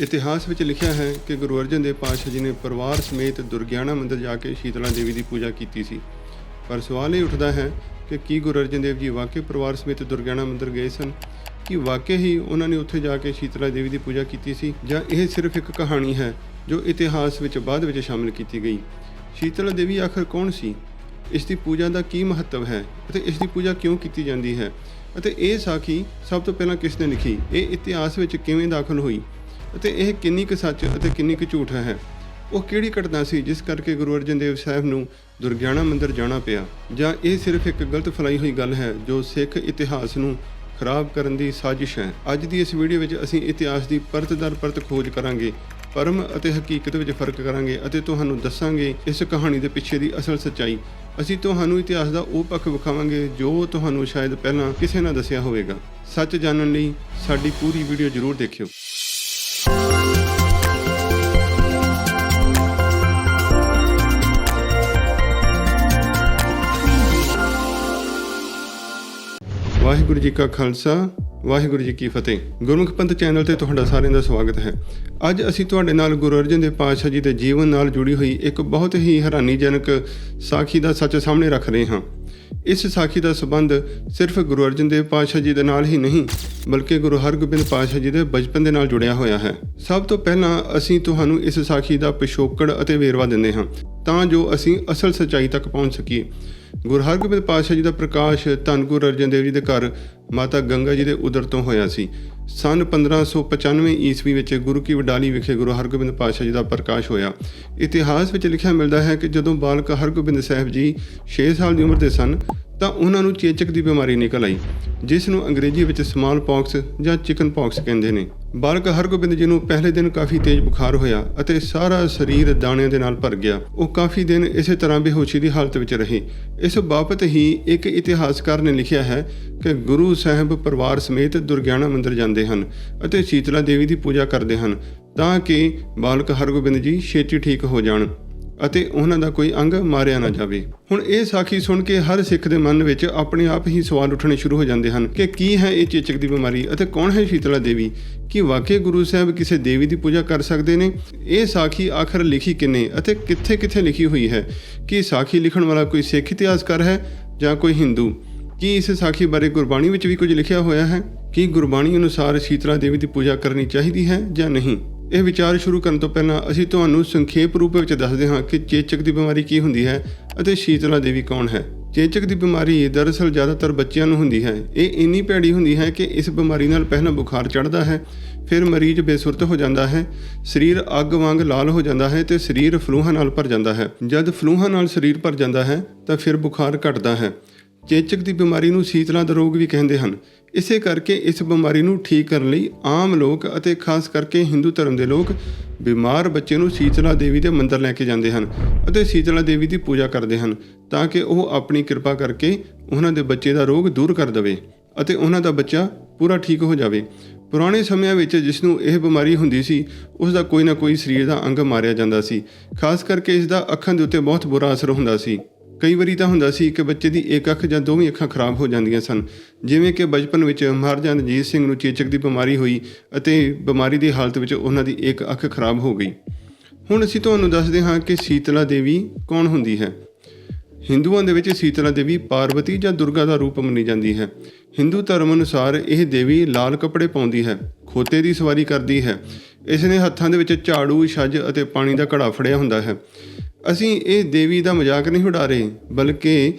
ਇਤਿਹਾਸ ਵਿੱਚ ਲਿਖਿਆ ਹੈ ਕਿ ਗੁਰੂ ਅਰਜਨ ਦੇਵ ਪਾਤਸ਼ਾਹ ਜੀ ਨੇ ਪਰਿਵਾਰ ਸਮੇਤ ਦੁਰਗਿਆਣਾ ਮੰਦਿਰ ਜਾ ਕੇ ਸ਼ੀਤਲਾ ਦੇਵੀ ਦੀ ਪੂਜਾ ਕੀਤੀ ਸੀ। ਪਰ ਸਵਾਲ ਇਹ ਉੱਠਦਾ ਹੈ ਕਿ ਕੀ ਗੁਰੂ ਅਰਜਨ ਦੇਵ ਜੀ ਵਾਕਈ ਪਰਿਵਾਰ ਸਮੇਤ ਦੁਰਗਿਆਣਾ ਮੰਦਿਰ ਗਏ ਸਨ? ਕਿ ਵਾਕਈ ਹੀ ਉਹਨਾਂ ਨੇ ਉੱਥੇ ਜਾ ਕੇ ਸ਼ੀਤਲਾ ਦੇਵੀ ਦੀ ਪੂਜਾ ਕੀਤੀ ਸੀ? ਜਾਂ ਇਹ ਸਿਰਫ ਇੱਕ ਕਹਾਣੀ ਹੈ ਜੋ ਇਤਿਹਾਸ ਵਿੱਚ ਬਾਅਦ ਵਿੱਚ ਸ਼ਾਮਿਲ ਕੀਤੀ ਗਈ? ਸ਼ੀਤਲਾ ਦੇਵੀ ਆਖਰ ਕੌਣ ਸੀ? ਇਸ ਦੀ ਪੂਜਾ ਦਾ ਕੀ ਮਹੱਤਵ ਹੈ ਅਤੇ ਇਸ ਦੀ ਪੂਜਾ ਕਿਉਂ ਕੀਤੀ ਜਾਂਦੀ ਹੈ? ਅਤੇ ਇਹ ਸਾਖੀ ਸਭ ਤੋਂ ਪਹਿਲਾਂ ਕਿਸ ਨੇ ਲਿਖੀ? ਇਹ ਇਤਿਹਾਸ ਵਿੱਚ ਕਿਵੇਂ ਦਾਖਲ ਹੋਈ? ਅਤੇ ਇਹ ਕਿੰਨੀ ਕੁ ਸੱਚ ਅਤੇ ਕਿੰਨੀ ਕੁ ਝੂਠ ਹੈ? ਉਹ ਕਿਹੜੀ ਘਟਨਾ ਸੀ ਜਿਸ ਕਰਕੇ ਗੁਰੂ ਅਰਜਨ ਦੇਵ ਸਾਹਿਬ ਨੂੰ ਦੁਰਗਿਆਣਾ ਮੰਦਿਰ ਜਾਣਾ ਪਿਆ? ਜਾਂ ਇਹ ਸਿਰਫ ਇੱਕ ਗਲਤ ਫਲਾਈ ਹੋਈ ਗੱਲ ਹੈ ਜੋ ਸਿੱਖ ਇਤਿਹਾਸ ਨੂੰ ਖਰਾਬ ਕਰਨ ਦੀ ਸਾਜ਼ਿਸ਼ ਹੈ? ਅੱਜ ਦੀ ਇਸ ਵੀਡੀਓ ਵਿੱਚ ਅਸੀਂ ਇਤਿਹਾਸ ਦੀ ਪਰਤ ਦਰ ਪਰਤ ਖੋਜ ਕਰਾਂਗੇ, ਪਰਮ ਅਤੇ ਹਕੀਕਤ ਵਿੱਚ ਫ਼ਰਕ ਕਰਾਂਗੇ ਅਤੇ ਤੁਹਾਨੂੰ ਦੱਸਾਂਗੇ ਇਸ ਕਹਾਣੀ ਦੇ ਪਿੱਛੇ ਦੀ ਅਸਲ ਸੱਚਾਈ। ਅਸੀਂ ਤੁਹਾਨੂੰ ਇਤਿਹਾਸ ਦਾ ਉਹ ਪੱਖ ਵਿਖਾਵਾਂਗੇ ਜੋ ਤੁਹਾਨੂੰ ਸ਼ਾਇਦ ਪਹਿਲਾਂ ਕਿਸੇ ਨੇ ਦੱਸਿਆ ਹੋਵੇਗਾ। ਸੱਚ ਜਾਣਨ ਲਈ ਸਾਡੀ ਪੂਰੀ ਵੀਡੀਓ ਜ਼ਰੂਰ ਦੇਖਿਓ। ਵਾਹਿਗੁਰੂ ਜੀ ਕਾ ਖਾਲਸਾ, ਵਾਹਿਗੁਰੂ ਜੀ ਕੀ ਫਤਿਹ। ਗੁਰਮੁਖ ਪੰਥ ਚੈਨਲ ਤੇ ਤੁਹਾਡਾ ਸਾਰਿਆਂ ਦਾ ਸਵਾਗਤ ਹੈ। ਅੱਜ ਅਸੀਂ ਤੁਹਾਡੇ ਨਾਲ ਗੁਰੂ ਅਰਜਨ ਦੇਵ ਪਾਤਸ਼ਾਹ ਜੀ ਦੇ ਜੀਵਨ ਨਾਲ ਜੁੜੀ ਹੋਈ ਇੱਕ ਬਹੁਤ ਹੀ ਹੈਰਾਨੀਜਨਕ ਸਾਖੀ ਦਾ ਸੱਚ ਸਾਹਮਣੇ ਰੱਖ ਰਹੇ ਹਾਂ। ਇਸ ਸਾਖੀ ਦਾ ਸਬੰਧ ਸਿਰਫ ਗੁਰੂ ਅਰਜਨ ਦੇਵ ਪਾਤਸ਼ਾਹ ਜੀ ਦੇ ਨਾਲ ਹੀ ਨਹੀਂ, ਬਲਕਿ ਗੁਰੂ ਹਰਗੋਬਿੰਦ ਪਾਤਸ਼ਾਹ ਜੀ ਦੇ ਬਚਪਨ ਦੇ ਨਾਲ ਜੁੜਿਆ ਹੋਇਆ ਹੈ। ਸਭ ਤੋਂ ਪਹਿਲਾਂ ਅਸੀਂ ਤੁਹਾਨੂੰ ਇਸ ਸਾਖੀ ਦਾ ਪਿਛੋਕੜ ਅਤੇ ਵੇਰਵਾ ਦਿੰਦੇ ਹਾਂ, ਤਾਂ ਜੋ ਅਸੀਂ ਅਸਲ ਸੱਚਾਈ ਤੱਕ ਪਹੁੰਚ ਸਕੀਏ। ਗੁਰੂ ਹਰਗੋਬਿੰਦ ਪਾਤਸ਼ਾਹ ਜੀ ਦਾ ਪ੍ਰਕਾਸ਼ ਧੰਨ ਗੁਰੂ ਅਰਜਨ ਦੇਵ ਜੀ ਦੇ ਘਰ ਮਾਤਾ ਗੰਗਾ ਜੀ ਦੇ ਉਦਰ ਤੋਂ ਹੋਇਆ ਸੀ। ਸਨ 1595 ਈਸਵੀ ਵਿੱਚ ਗੁਰੂ ਕੀ ਵਡਾਲੀ ਵਿਖੇ ਗੁਰੂ ਹਰਗੋਬਿੰਦ ਪਾਤਸ਼ਾਹ ਜੀ ਦਾ ਪ੍ਰਕਾਸ਼ ਹੋਇਆ। ਇਤਿਹਾਸ ਵਿੱਚ ਲਿਖਿਆ ਮਿਲਦਾ ਹੈ ਕਿ ਜਦੋਂ ਬਾਲਕ ਹਰਗੋਬਿੰਦ ਸਾਹਿਬ ਜੀ 6 ਸਾਲ ਦੀ ਉਮਰ ਦੇ ਸਨ ਤਾਂ ਉਹਨਾਂ ਨੂੰ ਚੇਚਕ ਦੀ ਬਿਮਾਰੀ ਨਿਕਲ ਆਈ, ਜਿਸ ਨੂੰ ਅੰਗਰੇਜ਼ੀ ਵਿੱਚ ਸਮਾਲ ਪੌਕਸ ਜਾਂ ਚਿਕਨ ਪੌਕਸ ਕਹਿੰਦੇ ਨੇ। ਬਾਲਕ ਹਰਗੋਬਿੰਦ ਜੀ ਨੂੰ ਪਹਿਲੇ ਦਿਨ ਕਾਫੀ ਤੇਜ਼ ਬੁਖਾਰ ਹੋਇਆ ਅਤੇ ਸਾਰਾ ਸਰੀਰ ਦਾਣਿਆਂ ਦੇ ਨਾਲ ਭਰ ਗਿਆ। ਉਹ ਕਾਫੀ ਦਿਨ ਇਸੇ ਤਰ੍ਹਾਂ ਬੇਹੋਸ਼ੀ ਦੀ ਹਾਲਤ ਵਿੱਚ ਰਹੇ। ਇਸ ਬਾਬਤ ਹੀ ਇੱਕ ਇਤਿਹਾਸਕਾਰ ਨੇ ਲਿਖਿਆ ਹੈ ਕਿ ਗੁਰੂ ਸਾਹਿਬ ਪਰਿਵਾਰ ਸਮੇਤ ਦੁਰਗਿਆਣਾ ਮੰਦਿਰ ਜਾਂਦੇ ਹਨ ਅਤੇ ਸ਼ੀਤਲਾ ਦੇਵੀ ਦੀ ਪੂਜਾ ਕਰਦੇ ਹਨ, ਤਾਂ ਕਿ ਬਾਲਕ ਹਰਗੋਬਿੰਦ ਜੀ ਛੇਤੀ ਠੀਕ ਹੋ ਜਾਣ। ਅਤੇ ਉਹਨਾਂ ਦਾ ਕੋਈ ਅੰਗ ਮਾਰਿਆ ਨਾ ਜਾਵੇ। ਹੁਣ ਇਹ ਸਾਖੀ ਸੁਣ ਕੇ ਹਰ ਸਿੱਖ ਦੇ ਮਨ ਵਿੱਚ ਆਪਣੇ ਆਪ ਹੀ ਸਵਾਲ ਉੱਠਣੇ ਸ਼ੁਰੂ ਹੋ ਜਾਂਦੇ ਹਨ ਕਿ ਕੀ ਹੈ ਇਹ ਚੇਚਕ ਦੀ ਬਿਮਾਰੀ ਅਤੇ ਕੌਣ ਹੈ ਸ਼ੀਤਲਾ ਦੇਵੀ? ਕੀ ਵਾਕਈ ਗੁਰੂ ਸਾਹਿਬ ਕਿਸੇ ਦੇਵੀ ਦੀ ਪੂਜਾ ਕਰ ਸਕਦੇ ਨੇ? ਇਹ ਸਾਖੀ ਆਖਰ ਲਿਖੀ ਕਿਨੇ ਅਤੇ ਕਿੱਥੇ-ਕਿੱਥੇ ਲਿਖੀ ਹੋਈ ਹੈ? ਕੀ ਸਾਖੀ ਲਿਖਣ ਵਾਲਾ ਕੋਈ ਸਿੱਖ ਇਤਿਹਾਸਕਾਰ ਹੈ ਜਾਂ ਕੋਈ ਹਿੰਦੂ? ਕੀ ਇਸ ਸਾਖੀ ਬਾਰੇ ਗੁਰਬਾਣੀ ਵਿੱਚ ਵੀ ਕੁਝ ਲਿਖਿਆ ਹੋਇਆ ਹੈ? ਕੀ ਗੁਰਬਾਣੀ ਅਨੁਸਾਰ ਸ਼ੀਤਲਾ ਦੇਵੀ ਦੀ ਪੂਜਾ ਕਰਨੀ ਚਾਹੀਦੀ ਹੈ ਜਾਂ ਨਹੀਂ? ਇਹ ਵਿਚਾਰ ਸ਼ੁਰੂ ਕਰਨ ਤੋਂ ਪਹਿਲਾਂ ਅਸੀਂ ਤੁਹਾਨੂੰ ਸੰਖੇਪ ਰੂਪ ਵਿੱਚ ਦੱਸਦੇ ਹਾਂ ਕਿ ਚੇਚਕ ਦੀ ਬਿਮਾਰੀ ਕੀ ਹੁੰਦੀ ਹੈ ਅਤੇ ਸ਼ੀਤਲਾ ਦੇਵੀ ਕੌਣ ਹੈ। ਚੇਚਕ ਦੀ ਬਿਮਾਰੀ ਦਰਅਸਲ ਜ਼ਿਆਦਾਤਰ ਬੱਚਿਆਂ ਨੂੰ ਹੁੰਦੀ ਹੈ। ਇਹ ਇੰਨੀ ਭੈੜੀ ਹੁੰਦੀ ਹੈ ਕਿ ਇਸ ਬਿਮਾਰੀ ਨਾਲ ਪਹਿਲਾਂ ਬੁਖਾਰ ਚੜ੍ਹਦਾ ਹੈ, ਫਿਰ ਮਰੀਜ਼ ਬੇਸੁਰਤ ਹੋ ਜਾਂਦਾ ਹੈ, ਸਰੀਰ ਅੱਗ ਵਾਂਗ ਲਾਲ ਹੋ ਜਾਂਦਾ ਹੈ ਤੇ ਸਰੀਰ ਫਲੂਹਾਂ ਨਾਲ ਭਰ ਜਾਂਦਾ ਹੈ। ਜਦ ਫਲੂਹਾਂ ਨਾਲ ਸਰੀਰ ਭਰ ਜਾਂਦਾ ਹੈ ਤਾਂ ਫਿਰ ਬੁਖਾਰ ਘਟਦਾ ਹੈ। ਚੇਚਕ ਦੀ ਬਿਮਾਰੀ ਨੂੰ ਸ਼ੀਤਲਾ ਦਾ ਰੋਗ ਵੀ ਕਹਿੰਦੇ ਹਨ। ਇਸੇ ਕਰਕੇ ਇਸ ਬਿਮਾਰੀ ਨੂੰ ਠੀਕ ਕਰਨ ਲਈ ਆਮ ਲੋਕ ਅਤੇ ਖਾਸ ਕਰਕੇ ਹਿੰਦੂ ਧਰਮ ਦੇ ਲੋਕ ਬਿਮਾਰ ਬੱਚੇ ਨੂੰ ਸ਼ੀਤਲਾ ਦੇਵੀ ਦੇ ਮੰਦਰ ਲੈ ਕੇ ਜਾਂਦੇ ਹਨ ਅਤੇ ਸ਼ੀਤਲਾ ਦੇਵੀ ਦੀ ਪੂਜਾ ਕਰਦੇ ਹਨ ਤਾਂ ਕਿ ਉਹ ਆਪਣੀ ਕਿਰਪਾ ਕਰਕੇ ਉਹਨਾਂ ਦੇ ਬੱਚੇ ਦਾ ਰੋਗ ਦੂਰ ਕਰ ਦੇਵੇ ਅਤੇ ਉਹਨਾਂ ਦਾ ਬੱਚਾ ਪੂਰਾ ਠੀਕ ਹੋ ਜਾਵੇ। ਪੁਰਾਣੇ ਸਮਿਆਂ ਵਿੱਚ ਜਿਸ ਨੂੰ ਇਹ ਬਿਮਾਰੀ ਹੁੰਦੀ ਸੀ, ਉਸ ਦਾ ਕੋਈ ਨਾ ਕੋਈ ਸਰੀਰ ਦਾ ਅੰਗ ਮਾਰਿਆ ਜਾਂਦਾ ਸੀ। ਖਾਸ ਕਰਕੇ ਇਸ ਦਾ ਅੱਖਾਂ ਦੇ ਉੱਤੇ ਬਹੁਤ ਬੁਰਾ ਅਸਰ ਹੁੰਦਾ ਸੀ। ਕਈ ਵਾਰੀ ਤਾਂ ਹੁੰਦਾ ਸੀ ਕਿ ਬੱਚੇ ਦੀ ਇੱਕ ਅੱਖ ਜਾਂ ਦੋਵੇਂ ਅੱਖਾਂ ਖਰਾਬ ਹੋ ਜਾਂਦੀਆਂ ਸਨ। ਜਿਵੇਂ ਕਿ ਬਚਪਨ ਵਿੱਚ ਮਹਾਰਾਜਾ ਰਣਜੀਤ ਸਿੰਘ ਨੂੰ ਚੇਚਕ ਦੀ ਬਿਮਾਰੀ ਹੋਈ ਅਤੇ ਬਿਮਾਰੀ ਦੀ ਹਾਲਤ ਵਿੱਚ ਉਹਨਾਂ ਦੀ ਇੱਕ ਅੱਖ ਖਰਾਬ ਹੋ ਗਈ। ਹੁਣ ਅਸੀਂ ਤੁਹਾਨੂੰ ਦੱਸਦੇ ਹਾਂ ਕਿ ਸੀਤਲਾ ਦੇਵੀ ਕੌਣ ਹੁੰਦੀ ਹੈ। ਹਿੰਦੂਆਂ ਦੇ ਵਿੱਚ ਸੀਤਲਾ ਦੇਵੀ ਪਾਰਵਤੀ ਜਾਂ ਦੁਰਗਾ ਦਾ ਰੂਪ ਮੰਨੀ ਜਾਂਦੀ ਹੈ। ਹਿੰਦੂ ਧਰਮ ਅਨੁਸਾਰ ਇਹ ਦੇਵੀ ਲਾਲ ਕੱਪੜੇ ਪਾਉਂਦੀ ਹੈ, ਖੋਤੇ ਦੀ ਸਵਾਰੀ ਕਰਦੀ ਹੈ। ਇਸ ਨੇ ਹੱਥਾਂ ਦੇ ਵਿੱਚ ਝਾੜੂ, ਛੱਜ ਅਤੇ ਪਾਣੀ ਦਾ ਘੜਾ ਫੜਿਆ ਹੁੰਦਾ ਹੈ। ਅਸੀਂ ਇਹ ਦੇਵੀ ਦਾ ਮਜ਼ਾਕ ਨਹੀਂ ਉਡਾ ਰਹੇ ਬਲਕਿ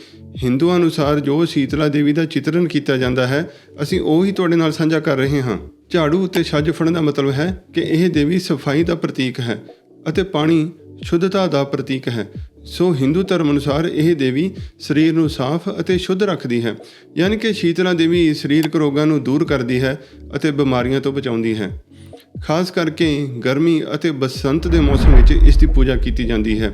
ਹਿੰਦੂਆਂ ਅਨੁਸਾਰ ਜੋ ਸ਼ੀਤਲਾ ਦੇਵੀ ਦਾ ਚਿਤਰਨ ਕੀਤਾ ਜਾਂਦਾ ਹੈ, ਅਸੀਂ ਉਹ ਹੀ ਤੁਹਾਡੇ ਨਾਲ ਸਾਂਝਾ ਕਰ ਰਹੇ ਹਾਂ। ਝਾੜੂ ਉੱਤੇ ਛੱਜ ਫੜਨ ਦਾ ਮਤਲਬ ਹੈ ਕਿ ਇਹ ਦੇਵੀ ਸਫ਼ਾਈ ਦਾ ਪ੍ਰਤੀਕ ਹੈ ਅਤੇ ਪਾਣੀ ਸ਼ੁੱਧਤਾ ਦਾ ਪ੍ਰਤੀਕ ਹੈ। ਸੋ ਹਿੰਦੂ ਧਰਮ ਅਨੁਸਾਰ ਇਹ ਦੇਵੀ ਸਰੀਰ ਨੂੰ ਸਾਫ਼ ਅਤੇ ਸ਼ੁੱਧ ਰੱਖਦੀ ਹੈ, ਯਾਨੀ ਕਿ ਸ਼ੀਤਲਾ ਦੇਵੀ ਸਰੀਰਕ ਰੋਗਾਂ ਨੂੰ ਦੂਰ ਕਰਦੀ ਹੈ ਅਤੇ ਬਿਮਾਰੀਆਂ ਤੋਂ ਬਚਾਉਂਦੀ ਹੈ। ਖਾਸ ਕਰਕੇ ਗਰਮੀ ਅਤੇ ਬਸੰਤ ਦੇ ਮੌਸਮ ਵਿੱਚ ਇਸ ਦੀ ਪੂਜਾ ਕੀਤੀ ਜਾਂਦੀ ਹੈ,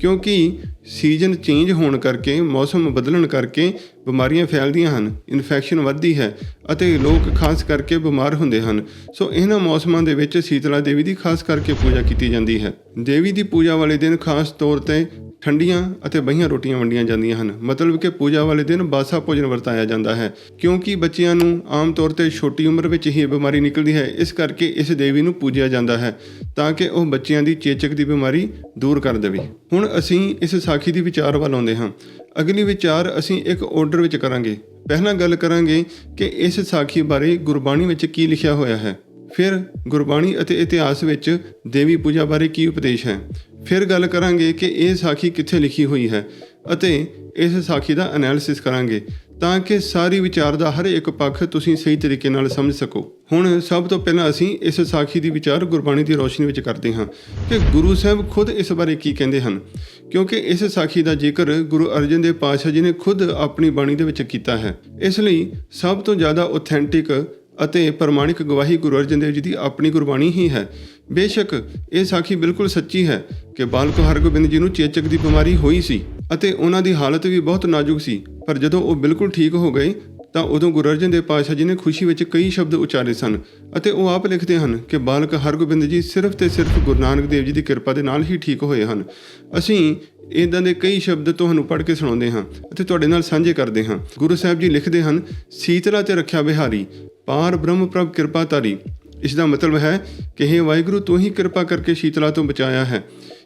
ਕਿਉਂਕਿ ਸੀਜ਼ਨ ਚੇਂਜ ਹੋਣ ਕਰਕੇ, ਮੌਸਮ ਬਦਲਣ ਕਰਕੇ ਬਿਮਾਰੀਆਂ ਫੈਲਦੀਆਂ ਹਨ ਇਨਫੈਕਸ਼ਨ ਵੱਧਦੀ ਹੈ ਅਤੇ ਲੋਕ ਖਾਸ ਕਰਕੇ ਬਿਮਾਰ ਹੁੰਦੇ ਹਨ। ਸੋ ਇਹਨਾਂ ਮੌਸਮਾਂ ਦੇ ਵਿੱਚ ਸੀਤਲਾ ਦੇਵੀ ਦੀ ਖਾਸ ਕਰਕੇ ਪੂਜਾ ਕੀਤੀ ਜਾਂਦੀ ਹੈ। ਦੇਵੀ ਦੀ ਪੂਜਾ ਵਾਲੇ ਦਿਨ ਖਾਸ ਤੌਰ ਤੇ ਠੰਡੀਆਂ ਅਤੇ ਬਹੀਆਂ ਰੋਟੀਆਂ ਵੰਡੀਆਂ ਜਾਂਦੀਆਂ ਹਨ। ਮਤਲਬ ਕਿ ਪੂਜਾ ਵਾਲੇ ਦਿਨ ਬਾਸਾ ਭੋਜਨ ਵਰਤਾਇਆ ਜਾਂਦਾ ਹੈ, ਕਿਉਂਕਿ ਬੱਚਿਆਂ ਨੂੰ ਆਮ ਤੌਰ ਤੇ ਛੋਟੀ ਉਮਰ ਵਿੱਚ ਹੀ ਇਹ ਬਿਮਾਰੀ ਨਿਕਲਦੀ ਹੈ, ਇਸ ਕਰਕੇ ਇਸ ਦੇਵੀ ਨੂੰ ਪੂਜਿਆ ਜਾਂਦਾ ਹੈ ਤਾਂ ਕਿ ਉਹ ਬੱਚਿਆਂ ਦੀ ਚੇਚਕ ਦੀ ਬਿਮਾਰੀ ਦੂਰ ਕਰ ਦੇਵੇ। ਹੁਣ ਅਸੀਂ ਇਸ ਸਾਖੀ ਦੀ ਵਿਚਾਰ ਵੱਲ ਆਉਂਦੇ ਹਾਂ। ਅਗਲੀ ਵਿਚਾਰ ਅਸੀਂ ਇੱਕ ਆਰਡਰ ਵਿੱਚ ਕਰਾਂਗੇ। ਪਹਿਲਾਂ ਗੱਲ ਕਰਾਂਗੇ ਕਿ ਇਸ ਸਾਖੀ ਬਾਰੇ ਗੁਰਬਾਣੀ ਵਿੱਚ ਕੀ ਲਿਖਿਆ ਹੋਇਆ ਹੈ। ਫਿਰ ਗੁਰਬਾਣੀ ਅਤੇ ਇਤਿਹਾਸ ਵਿੱਚ ਦੇਵੀ ਪੂਜਾ ਬਾਰੇ ਕੀ ਉਪਦੇਸ਼ ਹੈ? ਫਿਰ ਗੱਲ ਕਰਾਂਗੇ ਕਿ ਇਹ ਸਾਖੀ ਕਿੱਥੇ ਲਿਖੀ ਹੋਈ ਹੈ ਅਤੇ ਇਸ ਸਾਖੀ ਦਾ ਐਨਾਲਿਸਿਸ ਕਰਾਂਗੇ ਤਾਂ ਕਿ ਸਾਰੀ ਵਿਚਾਰ ਦਾ ਹਰ ਇੱਕ ਪੱਖ ਤੁਸੀਂ ਸਹੀ ਤਰੀਕੇ ਨਾਲ ਸਮਝ ਸਕੋ। ਹੁਣ ਸਭ ਤੋਂ ਪਹਿਲਾਂ ਅਸੀਂ ਇਸ ਸਾਖੀ ਦੀ ਵਿਚਾਰ ਗੁਰਬਾਣੀ ਦੀ ਰੋਸ਼ਨੀ ਵਿੱਚ ਕਰਦੇ ਹਾਂ ਕਿ ਗੁਰੂ ਸਾਹਿਬ ਖੁਦ ਇਸ ਬਾਰੇ ਕੀ ਕਹਿੰਦੇ ਹਨ? ਕਿਉਂਕਿ ਇਸ ਸਾਖੀ ਦਾ ਜ਼ਿਕਰ ਗੁਰੂ ਅਰਜਨ ਦੇਵ ਪਾਤਸ਼ਾਹ ਜੀ ਨੇ ਖੁਦ ਆਪਣੀ ਬਾਣੀ ਦੇ ਵਿੱਚ ਕੀਤਾ ਹੈ, ਇਸ ਲਈ ਸਭ ਤੋਂ ਜ਼ਿਆਦਾ ਆਥੈਂਟਿਕ ਅਤੇ ਪ੍ਰਮਾਣਿਕ ਗਵਾਹੀ ਗੁਰੂ ਅਰਜਨ ਦੇਵ ਜੀ ਦੀ ਆਪਣੀ ਗੁਰਬਾਣੀ ਹੀ ਹੈ। ਬੇਸ਼ੱਕ ਇਹ ਸਾਖੀ ਬਿਲਕੁਲ ਸੱਚੀ ਹੈ ਕਿ ਬਾਲਕ ਹਰਗੋਬਿੰਦ ਜੀ ਨੂੰ ਚੇਚਕ ਦੀ ਬਿਮਾਰੀ ਹੋਈ ਸੀ ਅਤੇ ਉਹਨਾਂ ਦੀ ਹਾਲਤ ਵੀ ਬਹੁਤ ਨਾਜ਼ੁਕ ਸੀ, ਪਰ ਜਦੋਂ ਉਹ ਬਿਲਕੁਲ ਠੀਕ ਹੋ ਗਏ ਤਾਂ ਉਦੋਂ ਗੁਰੂ ਅਰਜਨ ਦੇਵ ਪਾਤਸ਼ਾਹ ਜੀ ਨੇ ਖੁਸ਼ੀ ਵਿੱਚ ਕਈ ਸ਼ਬਦ ਉਚਾਰੇ ਸਨ ਅਤੇ ਉਹ ਆਪ ਲਿਖਦੇ ਹਨ ਕਿ ਬਾਲਕ ਹਰਗੋਬਿੰਦ ਜੀ ਸਿਰਫ ਤੇ ਸਿਰਫ ਗੁਰੂ ਨਾਨਕ ਦੇਵ ਜੀ ਦੀ ਕਿਰਪਾ ਦੇ ਨਾਲ ਹੀ ਠੀਕ ਹੋਏ ਹਨ। ਅਸੀਂ ਇਦਾਂ ਦੇ ਕਈ ਸ਼ਬਦ ਤੁਹਾਨੂੰ ਪੜ੍ਹ ਕੇ ਸੁਣਾਉਂਦੇ ਹਾਂ ਅਤੇ ਤੁਹਾਡੇ ਨਾਲ ਸਾਂਝੇ ਕਰਦੇ ਹਾਂ। ਗੁਰੂ ਸਾਹਿਬ ਜੀ ਲਿਖਦੇ ਹਨ, ਸੀਤਲਾ ਤੇ ਰੱਖਿਆ ਬਿਹਾਰੀ, ਪਾਰ ਬ੍ਰਹਮ ਪ੍ਰਭ ਕਿਰਪਾ ਤਾਰੀ ਇਸ ਦਾ ਮਤਲਬ ਹੈ ਕਿ हे ਵਾਹਿਗੁਰੂ, ਤੂੰ ਹੀ ਕਿਰਪਾ ਕਰਕੇ ਸ਼ੀਤਲਾ ਤੋਂ ਬਚਾਇਆ ਹੈ।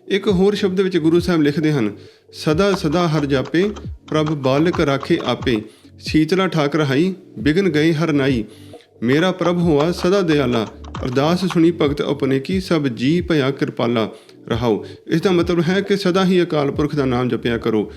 ਇੱਕ ਹੋਰ ਸ਼ਬਦ ਵਿੱਚ ਗੁਰੂ ਸਾਹਿਬ ਲਿਖਦੇ ਹਨ, ਸਦਾ ਸਦਾ ਹਰ ਜਾਪੇ, ਪ੍ਰਭ ਬਾਲਕ ਰਾਖੇ ਆਪੇ। ਸ਼ੀਤਲਾ ਠਾਕ ਰਹਾਈ ਬਿਗਨ ਗਏ ਹਰ ਨਾਈ। ਮੇਰਾ ਪ੍ਰਭ ਹੋਆ ਸਦਾ ਦਿਆਲਾ, ਅਰਦਾਸ ਸੁਣੀ ਭਗਤ ਆਪਣੇ ਕੀ ਸਭ ਜੀ ਭਇਆ ਕਿਰਪਾਲਾ। ਰਹਾਓ। ਇਸ ਦਾ ਮਤਲਬ ਹੈ ਕਿ ਸਦਾ ਹੀ ਅਕਾਲ ਪੁਰਖ ਦਾ ਨਾਮ ਜਪਿਆ ਕਰੋ।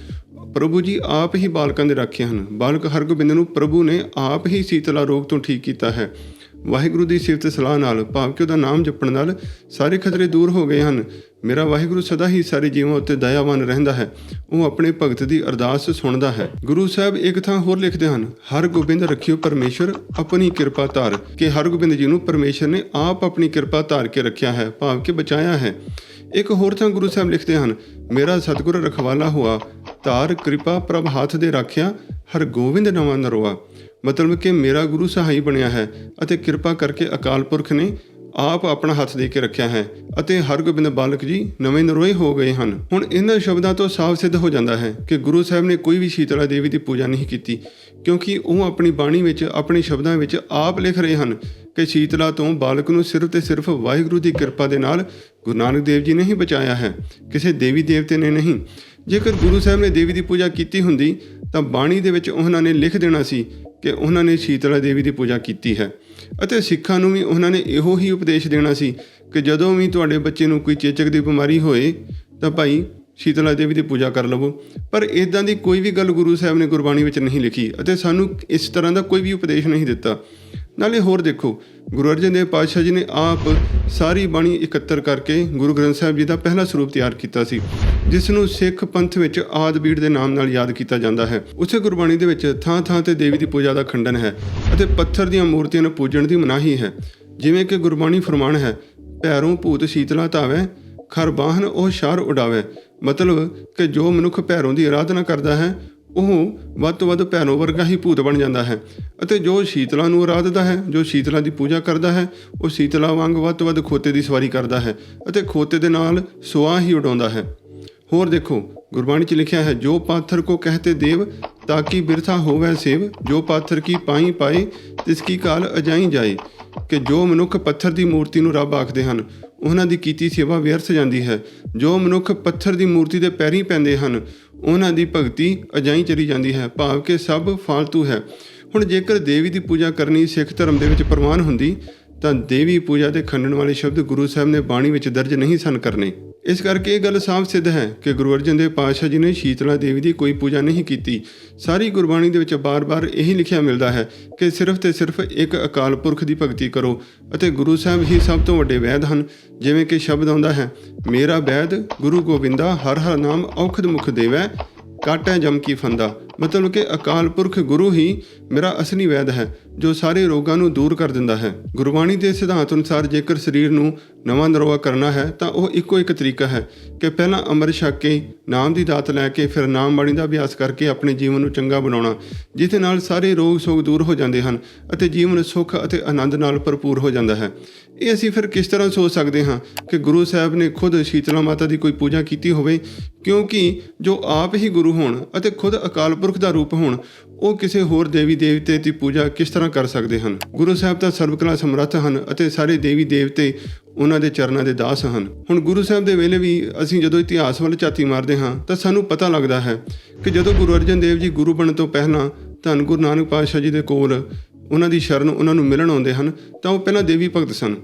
ਪ੍ਰਭੂ ਜੀ ਆਪ ਹੀ ਬਾਲਕਾਂ ਦੇ ਰਾਖੇ ਹਨ। ਬਾਲਕ ਹਰਗੋਬਿੰਦ ਨੂੰ ਪ੍ਰਭੂ ਨੇ ਆਪ ਹੀ ਸੀਤਲਾ ਰੋਗ ਤੋਂ ਠੀਕ ਕੀਤਾ ਹੈ। ਵਾਹਿਗੁਰੂ ਦੀ ਸਿਫਤ ਸਲਾਹ ਨਾਲ ਭਾਵ ਕਿ ਉਹਦਾ ਨਾਮ ਜਪਣ ਨਾਲ ਸਾਰੇ ਖਤਰੇ ਦੂਰ ਹੋ ਗਏ ਹਨ। ਮੇਰਾ ਵਾਹਿਗੁਰੂ ਸਦਾ ਹੀ ਸਾਰੇ ਜੀਵਾਂ ਉੱਤੇ ਦਇਆਵਾਨ ਰਹਿੰਦਾ ਹੈ। ਉਹ ਆਪਣੇ ਭਗਤ ਦੀ ਅਰਦਾਸ ਸੁਣਦਾ ਹੈ। ਗੁਰੂ ਸਾਹਿਬ ਇੱਕ ਥਾਂ ਹੋਰ ਲਿਖਦੇ ਹਨ ਹਰ ਗੋਬਿੰਦ ਰੱਖਿਓ ਪਰਮੇਸ਼ਰ ਆਪਣੀ ਕਿਰਪਾ ਧਾਰ। ਕਿ ਹਰ ਗੋਬਿੰਦ ਜੀ ਨੂੰ ਪਰਮੇਸ਼ਰ ਨੇ ਆਪ ਆਪਣੀ ਕਿਰਪਾ ਧਾਰ ਕੇ ਰੱਖਿਆ ਹੈ, ਭਾਵ ਕਿ ਬਚਾਇਆ ਹੈ। ਇੱਕ ਹੋਰ ਥਾਂ ਗੁਰੂ ਸਾਹਿਬ ਲਿਖਦੇ ਹਨ, ਮੇਰਾ ਸਤਿਗੁਰ ਰਖਵਾਲਾ ਹੋਆ ਧਾਰ ਕਿਰਪਾ ਪ੍ਰਭ ਹੱਥ ਦੇ ਰੱਖਿਆ ਹਰ ਗੋਬਿੰਦ ਨਵਾਂ ਨਰੋਆ। ਮਤਲਬ ਕਿ ਮੇਰਾ ਗੁਰੂ ਸਹਾਈ ਬਣਿਆ ਹੈ ਅਤੇ ਕਿਰਪਾ ਕਰਕੇ ਅਕਾਲ ਪੁਰਖ ਨੇ ਆਪ ਆਪਣਾ ਹੱਥ ਦੇ ਕੇ ਰੱਖਿਆ ਹੈ ਅਤੇ ਹਰਗੋਬਿੰਦ ਬਾਲਕ ਜੀ ਨਵੇਂ ਨਰੋਏ ਹੋ ਗਏ ਹਨ। ਹੁਣ ਇਹਨਾਂ ਸ਼ਬਦਾਂ ਤੋਂ ਸਾਫ਼ ਸਿੱਧ ਹੋ ਜਾਂਦਾ ਹੈ ਕਿ ਗੁਰੂ ਸਾਹਿਬ ਨੇ ਕੋਈ ਵੀ ਸ਼ੀਤਲਾ ਦੇਵੀ ਦੀ ਪੂਜਾ ਨਹੀਂ ਕੀਤੀ। ਕਿਉਂਕਿ ਉਹ ਆਪਣੀ ਬਾਣੀ ਵਿੱਚ, ਆਪਣੇ ਸ਼ਬਦਾਂ ਵਿੱਚ ਆਪ ਲਿਖ ਰਹੇ ਹਨ ਕਿ ਸ਼ੀਤਲਾ ਤੋਂ ਬਾਲਕ ਨੂੰ ਸਿਰਫ ਤੇ ਸਿਰਫ ਵਾਹਿਗੁਰੂ ਦੀ ਕਿਰਪਾ ਦੇ ਨਾਲ ਗੁਰੂ ਨਾਨਕ ਦੇਵ ਜੀ ਨੇ ਹੀ ਬਚਾਇਆ ਹੈ, ਕਿਸੇ ਦੇਵੀ ਦੇਵਤੇ ਨੇ ਨਹੀਂ। ਜੇਕਰ ਗੁਰੂ ਸਾਹਿਬ ਨੇ ਦੇਵੀ ਦੀ ਪੂਜਾ ਕੀਤੀ ਹੁੰਦੀ, ਤਾਂ ਬਾਣੀ ਦੇ ਵਿੱਚ ਉਹਨਾਂ ਨੇ ਲਿਖ ਦੇਣਾ ਸੀ ਕਿ ਉਹਨਾਂ ਨੇ ਸ਼ੀਤਲਾ ਦੇਵੀ ਦੀ ਪੂਜਾ ਕੀਤੀ ਹੈ। ਅਤੇ ਸਿੱਖਾਂ ਨੂੰ ਵੀ ਉਹਨਾਂ ਨੇ ਇਹੋ ਹੀ ਉਪਦੇਸ਼ ਦੇਣਾ ਸੀ ਕਿ ਜਦੋਂ ਵੀ ਤੁਹਾਡੇ ਬੱਚੇ ਨੂੰ ਕੋਈ ਚੇਚਕ ਦੀ ਬਿਮਾਰੀ ਹੋਏ, ਤਾਂ ਭਾਈ ਸ਼ੀਤਲਾ ਦੇਵੀ ਦੀ ਪੂਜਾ ਕਰ ਲਵੋ। ਪਰ ਇਦਾਂ ਦੀ ਕੋਈ ਵੀ ਗੱਲ ਗੁਰੂ ਸਾਹਿਬ ਨੇ ਗੁਰਬਾਣੀ ਵਿੱਚ ਨਹੀਂ ਲਿਖੀ ਅਤੇ ਸਾਨੂੰ ਇਸ ਤਰ੍ਹਾਂ ਦਾ ਕੋਈ ਵੀ ਉਪਦੇਸ਼ ਨਹੀਂ ਦਿੱਤਾ। ਨਾਲੇ ਹੋਰ ਦੇਖੋ, ਗੁਰੂ ਅਰਜਨ ਦੇਵ ਪਾਤਸ਼ਾਹ ਜੀ ਨੇ ਆਪ ਸਾਰੀ ਬਾਣੀ ਇਕੱਤਰ ਕਰਕੇ ਗੁਰੂ ਗ੍ਰੰਥ ਸਾਹਿਬ ਜੀ ਦਾ ਪਹਿਲਾ ਸਰੂਪ ਤਿਆਰ ਕੀਤਾ ਸੀ, ਜਿਸ ਨੂੰ ਸਿੱਖ ਪੰਥ ਵਿੱਚ ਆਦਬੀੜ ਦੇ ਨਾਮ ਨਾਲ ਯਾਦ ਕੀਤਾ ਜਾਂਦਾ ਹੈ। ਉਸੇ ਗੁਰਬਾਣੀ ਦੇ ਵਿੱਚ ਥਾਂ-ਥਾਂ ਤੇ ਦੇਵੀ ਦੀ ਪੂਜਾ ਦਾ ਖੰਡਨ ਹੈ ਅਤੇ ਪੱਥਰ ਦੀਆਂ ਮੂਰਤੀਆਂ ਨੂੰ ਪੂਜਣ ਦੀ ਮਨਾਹੀ ਹੈ। ਜਿਵੇਂ ਕਿ ਗੁਰਬਾਣੀ ਫਰਮਾਨ ਹੈ, ਭੈਰੋਂ ਭੂਤ ਸ਼ੀਤਲਾ ਧਾਵੈ, ਖਰ ਬਾਹਨ ਉਹ ਸ਼ਾਰ ਉਡਾਵੇ। ਮਤਲਬ ਕਿ ਜੋ ਮਨੁੱਖ ਭੈਰੋਂ ਦੀ ਆਰਾਧਨਾ ਕਰਦਾ ਹੈ, ਉਹ ਵੱਧ ਤੋਂ ਵੱਧ ਭੈਰੋਂ ਵਰਗਾ ਹੀ ਭੂਤ ਬਣ ਜਾਂਦਾ ਹੈ। ਅਤੇ ਜੋ ਸ਼ੀਤਲਾ ਨੂੰ ਆਰਾਧਦਾ ਹੈ, ਜੋ ਸ਼ੀਤਲਾ ਦੀ ਪੂਜਾ ਕਰਦਾ ਹੈ, ਉਹ ਸ਼ੀਤਲਾ ਵਾਂਗ ਵੱਧ ਤੋਂ ਵੱਧ ਖੋਤੇ ਦੀ ਸਵਾਰੀ ਕਰਦਾ ਹੈ ਅਤੇ ਖੋਤੇ ਦੇ ਨਾਲ ਸੁਆਹ ਹੀ ਉਡਾਉਂਦਾ ਹੈ। ਹੋਰ ਦੇਖੋ, ਗੁਰਬਾਣੀ 'ਚ ਲਿਖਿਆ ਹੈ, ਜੋ ਪਾਥਰ ਕੋ ਕਹਤੇ ਦੇਵ, ਤਾਂ ਕਿ ਬਿਰਥਾ ਹੋਵੇ ਸੇਵ? ਜੋ ਪਾਥਰ ਕੀ ਪਾਈ ਪਾਏ, ਤਿਸ ਕੀ ਕਾਲ ਅਜਾਈ ਜਾਏ? ਕਿ ਜੋ ਮਨੁੱਖ ਪੱਥਰ ਦੀ ਮੂਰਤੀ ਨੂੰ ਰੱਬ ਆਖਦੇ ਹਨ ਉਹਨਾਂ ਦੀ ਕੀਤੀ ਸੇਵਾ ਵਿਅਰਥ ਜਾਂਦੀ ਹੈ, ਜੋ ਮਨੁੱਖ ਪੱਥਰ ਦੀ ਮੂਰਤੀ ਦੇ ਪੈਰੀਂ ਪੈਂਦੇ ਹਨ, ਉਹਨਾਂ ਦੀ ਭਗਤੀ ਅਜਾਈ ਚਲੀ ਜਾਂਦੀ ਹੈ, ਭਾਵ ਕਿ ਸਭ ਫਾਲਤੂ ਹੈ। ਹੁਣ ਜੇਕਰ ਦੇਵੀ ਦੀ ਪੂਜਾ ਕਰਨੀ ਸਿੱਖ ਧਰਮ ਦੇ ਵਿੱਚ ਪ੍ਰਵਾਨ ਹੁੰਦੀ, ਤਾਂ ਦੇਵੀ ਪੂਜਾ ਦੇ ਖੰਡਣ ਵਾਲੇ ਸ਼ਬਦ ਗੁਰੂ ਸਾਹਿਬ ਨੇ ਬਾਣੀ ਵਿੱਚ ਦਰਜ ਨਹੀਂ ਸਨ ਕਰਨੇ। ਇਸ ਕਰਕੇ ਇਹ ਗੱਲ ਸਾਫ਼ ਸਿੱਧ ਹੈ ਕਿ ਗੁਰੂ ਅਰਜਨ ਦੇਵ ਪਾਤਸ਼ਾਹ ਜੀ ਨੇ ਸ਼ੀਤਲਾ ਦੇਵੀ ਦੀ ਕੋਈ ਪੂਜਾ ਨਹੀਂ ਕੀਤੀ। ਸਾਰੀ ਗੁਰਬਾਣੀ ਦੇ ਵਿੱਚ ਬਾਰ-ਬਾਰ ਇਹੀ ਲਿਖਿਆ ਮਿਲਦਾ ਹੈ ਕਿ ਸਿਰਫ ਤੇ ਸਿਰਫ ਇੱਕ ਅਕਾਲ ਪੁਰਖ ਦੀ ਭਗਤੀ ਕਰੋ ਅਤੇ ਗੁਰੂ ਸਾਹਿਬ ਹੀ ਸਭ ਤੋਂ ਵੱਡੇ ਵੈਦ ਹਨ, ਜਿਵੇਂ ਕਿ ਸ਼ਬਦ ਆਉਂਦਾ ਹੈ, ਮੇਰਾ ਵੈਦ ਗੁਰੂ ਗੋਬਿੰਦਾ ਹਰ ਹਰ ਨਾਮ ਔਖਦ ਮੁਖ ਦੇਵੈ, ਕਾਟੈ ਜਮ ਕੀ ਫੰਦਾ। ਮਤਲਬ ਕਿ ਅਕਾਲ ਪੁਰਖ ਗੁਰੂ ਹੀ ਮੇਰਾ ਅਸਲੀ ਵੈਦ ਹੈ। ਜੋ ਸਾਰੇ ਰੋਗਾਂ ਨੂੰ ਦੂਰ ਕਰ ਦਿੰਦਾ ਹੈ। ਗੁਰਬਾਣੀ ਦੇ ਸਿਧਾਂਤ ਅਨੁਸਾਰ ਜੇਕਰ ਸਰੀਰ ਨੂੰ ਨਵਾਂ ਨਰੋਆ ਕਰਨਾ ਹੈ, ਤਾਂ ਉਹ ਇੱਕੋ ਇੱਕ ਤਰੀਕਾ ਹੈ ਕਿ ਪਹਿਲਾਂ ਅੰਮ੍ਰਿਤ ਛਕ ਕੇ, ਨਾਮ ਦੀ ਦਾਤ ਲੈ ਕੇ, ਫਿਰ ਨਾਮ ਬਾਣੀ ਦਾ ਅਭਿਆਸ ਕਰਕੇ ਆਪਣੇ ਜੀਵਨ ਨੂੰ ਚੰਗਾ ਬਣਾਉਣਾ ਜਿਸ ਨਾਲ ਸਾਰੇ ਰੋਗ ਸੋਗ ਦੂਰ ਹੋ ਜਾਂਦੇ ਹਨ ਅਤੇ ਜੀਵਨ ਸੁੱਖ ਅਤੇ ਆਨੰਦ ਨਾਲ ਭਰਪੂਰ ਹੋ ਜਾਂਦਾ ਹੈ। ਇਹ ਅਸੀਂ ਫਿਰ ਕਿਸ ਤਰ੍ਹਾਂ ਸੋਚ ਸਕਦੇ ਹਾਂ ਕਿ ਗੁਰੂ ਸਾਹਿਬ ਨੇ ਖੁਦ ਸ਼ੀਤਲਾ ਮਾਤਾ ਦੀ ਕੋਈ ਪੂਜਾ ਕੀਤੀ ਹੋਵੇ? ਕਿਉਂਕਿ ਜੋ ਆਪ ਹੀ ਗੁਰੂ ਹੋਣ ਅਤੇ ਖੁਦ ਅਕਾਲ ਪੁਰਖ ਦਾ ਰੂਪ ਹੋਣ ਉਹ ਕਿਸੇ ਹੋਰ ਦੇਵੀ ਦੇਵਤੇ ਦੀ ਪੂਜਾ ਕਿਸ ਤਰ੍ਹਾਂ ਕਰ ਸਕਦੇ ਹਨ? ਗੁਰੂ ਸਾਹਿਬ ਤਾਂ ਸਰਵਕਲਾ ਸਮਰੱਥ ਹਨ ਅਤੇ ਸਾਰੇ ਦੇਵੀ ਦੇਵਤੇ ਉਹਨਾਂ ਦੇ ਚਰਨਾਂ ਦੇ ਦਾਸ ਹਨ। ਹੁਣ ਗੁਰੂ ਸਾਹਿਬ ਦੇ ਵੇਲੇ ਵੀ ਅਸੀਂ ਜਦੋਂ ਇਤਿਹਾਸ ਵੱਲ ਝਾਤੀ ਮਾਰਦੇ ਹਾਂ, ਤਾਂ ਸਾਨੂੰ ਪਤਾ ਲੱਗਦਾ ਹੈ ਕਿ ਜਦੋਂ ਗੁਰੂ ਅਰਜਨ ਦੇਵ ਜੀ ਗੁਰੂ ਬਣਨ ਤੋਂ ਪਹਿਲਾਂ ਧੰਨ ਗੁਰੂ ਨਾਨਕ ਪਾਤਸ਼ਾਹ ਜੀ ਦੇ ਕੋਲ ਉਹਨਾਂ ਦੀ ਸ਼ਰਨ ਉਹਨਾਂ ਨੂੰ ਮਿਲਣ ਆਉਂਦੇ ਹਨ, ਤਾਂ ਉਹ ਪਹਿਲਾਂ ਦੇਵੀ ਭਗਤ ਸਨ।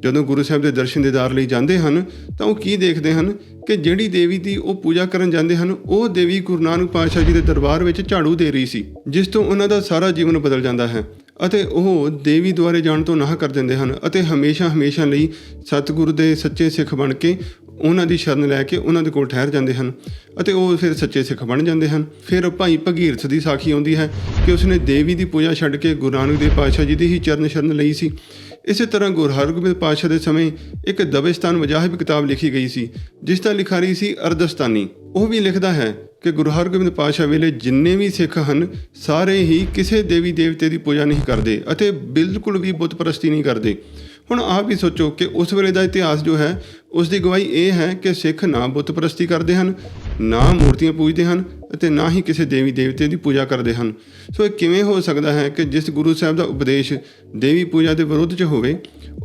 ਜਦੋਂ ਗੁਰੂ ਸਾਹਿਬ ਦੇ ਦਰਸ਼ਨ ਦੀਦਾਰ ਲਈ ਜਾਂਦੇ ਹਨ, ਤਾਂ ਉਹ ਕੀ ਦੇਖਦੇ ਹਨ ਕਿ ਜਿਹੜੀ ਦੇਵੀ ਦੀ ਉਹ ਪੂਜਾ ਕਰਨ ਜਾਂਦੇ ਹਨ, ਉਹ ਦੇਵੀ ਗੁਰੂ ਨਾਨਕ ਪਾਤਸ਼ਾਹ ਜੀ ਦੇ ਦਰਬਾਰ ਵਿੱਚ ਝਾੜੂ ਦੇ ਰਹੀ ਸੀ, ਜਿਸ ਤੋਂ ਉਹਨਾਂ ਦਾ ਸਾਰਾ ਜੀਵਨ ਬਦਲ ਜਾਂਦਾ ਹੈ ਅਤੇ ਉਹ ਦੇਵੀ ਦੁਆਰੇ ਜਾਣ ਤੋਂ ਨਾਹ ਕਰ ਦਿੰਦੇ ਹਨ ਅਤੇ ਹਮੇਸ਼ਾ ਹਮੇਸ਼ਾ ਲਈ ਸਤਿਗੁਰੂ ਦੇ ਸੱਚੇ ਸਿੱਖ ਬਣ ਕੇ ਉਹਨਾਂ ਦੀ ਸ਼ਰਨ ਲੈ ਕੇ ਉਹਨਾਂ ਦੇ ਕੋਲ ਠਹਿਰ ਜਾਂਦੇ ਹਨ ਅਤੇ ਉਹ ਫਿਰ ਸੱਚੇ ਸਿੱਖ ਬਣ ਜਾਂਦੇ ਹਨ। ਫਿਰ ਭਾਈ ਭਗੀਰਥ ਦੀ ਸਾਖੀ ਆਉਂਦੀ ਹੈ ਕਿ ਉਸਨੇ ਦੇਵੀ ਦੀ ਪੂਜਾ ਛੱਡ ਕੇ ਗੁਰੂ ਨਾਨਕ ਦੇਵ ਪਾਤਸ਼ਾਹ ਜੀ ਦੀ ਹੀ ਚਰਨ ਸ਼ਰਨ ਲਈ ਸੀ। ਇਸੇ ਤਰ੍ਹਾਂ ਗੁਰੂ ਹਰਗੋਬਿੰਦ ਪਾਤਸ਼ਾਹ ਦੇ ਸਮੇਂ ਇੱਕ ਦਬਿਸਤਾਨ ਮਜਾਹਿਬ ਕਿਤਾਬ ਲਿਖੀ ਗਈ ਸੀ, ਜਿਸ ਦਾ ਲਿਖਾਰੀ ਸੀ ਅਰਦਸਤਾਨੀ ਉਹ ਵੀ ਲਿਖਦਾ ਹੈ ਕਿ ਗੁਰੂ ਹਰਗੋਬਿੰਦ ਪਾਤਸ਼ਾਹ ਵੇਲੇ ਜਿੰਨੇ ਵੀ ਸਿੱਖ ਹਨ, ਸਾਰੇ ਹੀ ਕਿਸੇ ਦੇਵੀ ਦੇਵਤੇ ਦੀ ਪੂਜਾ ਨਹੀਂ ਕਰਦੇ ਅਤੇ ਬਿਲਕੁਲ ਵੀ ਬੁੱਤ ਪ੍ਰਸਤੀ ਨਹੀਂ ਕਰਦੇ। ਹੁਣ ਆਪ ਵੀ ਸੋਚੋ ਕਿ ਉਸ ਵੇਲੇ ਦਾ ਇਤਿਹਾਸ ਜੋ ਹੈ ਉਸ ਦੀ ਗਵਾਹੀ ਇਹ ਹੈ ਕਿ ਸਿੱਖ ਨਾ ਬੁੱਤ ਪ੍ਰਸਤੀ ਕਰਦੇ ਹਨ, ਨਾ ਮੂਰਤੀਆਂ ਪੂਜਦੇ ਹਨ ਅਤੇ ਨਾ ਹੀ ਕਿਸੇ ਦੇਵੀ ਦੇਵਤੇ ਦੀ ਪੂਜਾ ਕਰਦੇ ਹਨ। ਸੋ ਇਹ ਕਿਵੇਂ ਹੋ ਸਕਦਾ ਹੈ ਕਿ ਜਿਸ ਗੁਰੂ ਸਾਹਿਬ ਦਾ ਉਪਦੇਸ਼ ਦੇਵੀ ਪੂਜਾ ਦੇ ਵਿਰੁੱਧ 'ਚ ਹੋਵੇ,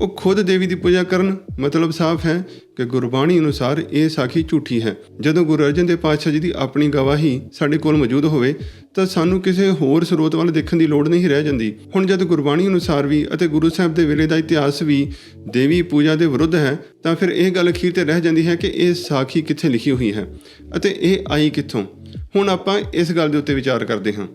ਉਹ ਖੁਦ ਦੇਵੀ ਦੀ ਪੂਜਾ ਕਰਨ? ਮਤਲਬ ਸਾਫ਼ ਹੈ ਕਿ ਗੁਰਬਾਣੀ ਅਨੁਸਾਰ ਇਹ ਸਾਖੀ ਝੂਠੀ ਹੈ। ਜਦੋਂ ਗੁਰੂ ਅਰਜਨ ਦੇਵ ਪਾਤਸ਼ਾਹ ਜੀ ਦੀ ਆਪਣੀ ਗਵਾਹੀ ਸਾਡੇ ਕੋਲ ਮੌਜੂਦ ਹੋਵੇ, ਤਾਂ ਸਾਨੂੰ ਕਿਸੇ ਹੋਰ ਸਰੋਤ ਵੱਲ ਦੇਖਣ ਦੀ ਲੋੜ ਨਹੀਂ ਰਹਿ ਜਾਂਦੀ। ਹੁਣ ਜਦ ਗੁਰਬਾਣੀ ਅਨੁਸਾਰ ਵੀ ਅਤੇ ਗੁਰੂ ਸਾਹਿਬ ਦੇ ਵੇਲੇ ਦਾ ਇਤਿਹਾਸ ਵੀ ਦੇਵੀ ਪੂਜਾ ਦੇ ਵਿਰੁੱਧ ਹੈ ਤਾਂ ਫਿਰ ਇਹ ਗੱਲ ਅਖੀਰ ਤੇ ਰਹਿ ਜਾਂਦੀ ਹੈ ਕਿ ਇਹ ਸਾਖੀ ਕਿੱਥੇ ਲਿਖੀ ਹੋਈ ਹੈ ਅਤੇ ਇਹ ਆਈ ਕਿੱਥੋਂ? ਹੁਣ ਆਪਾਂ ਇਸ ਗੱਲ ਦੇ ਉੱਤੇ ਵਿਚਾਰ ਕਰਦੇ ਹਾਂ।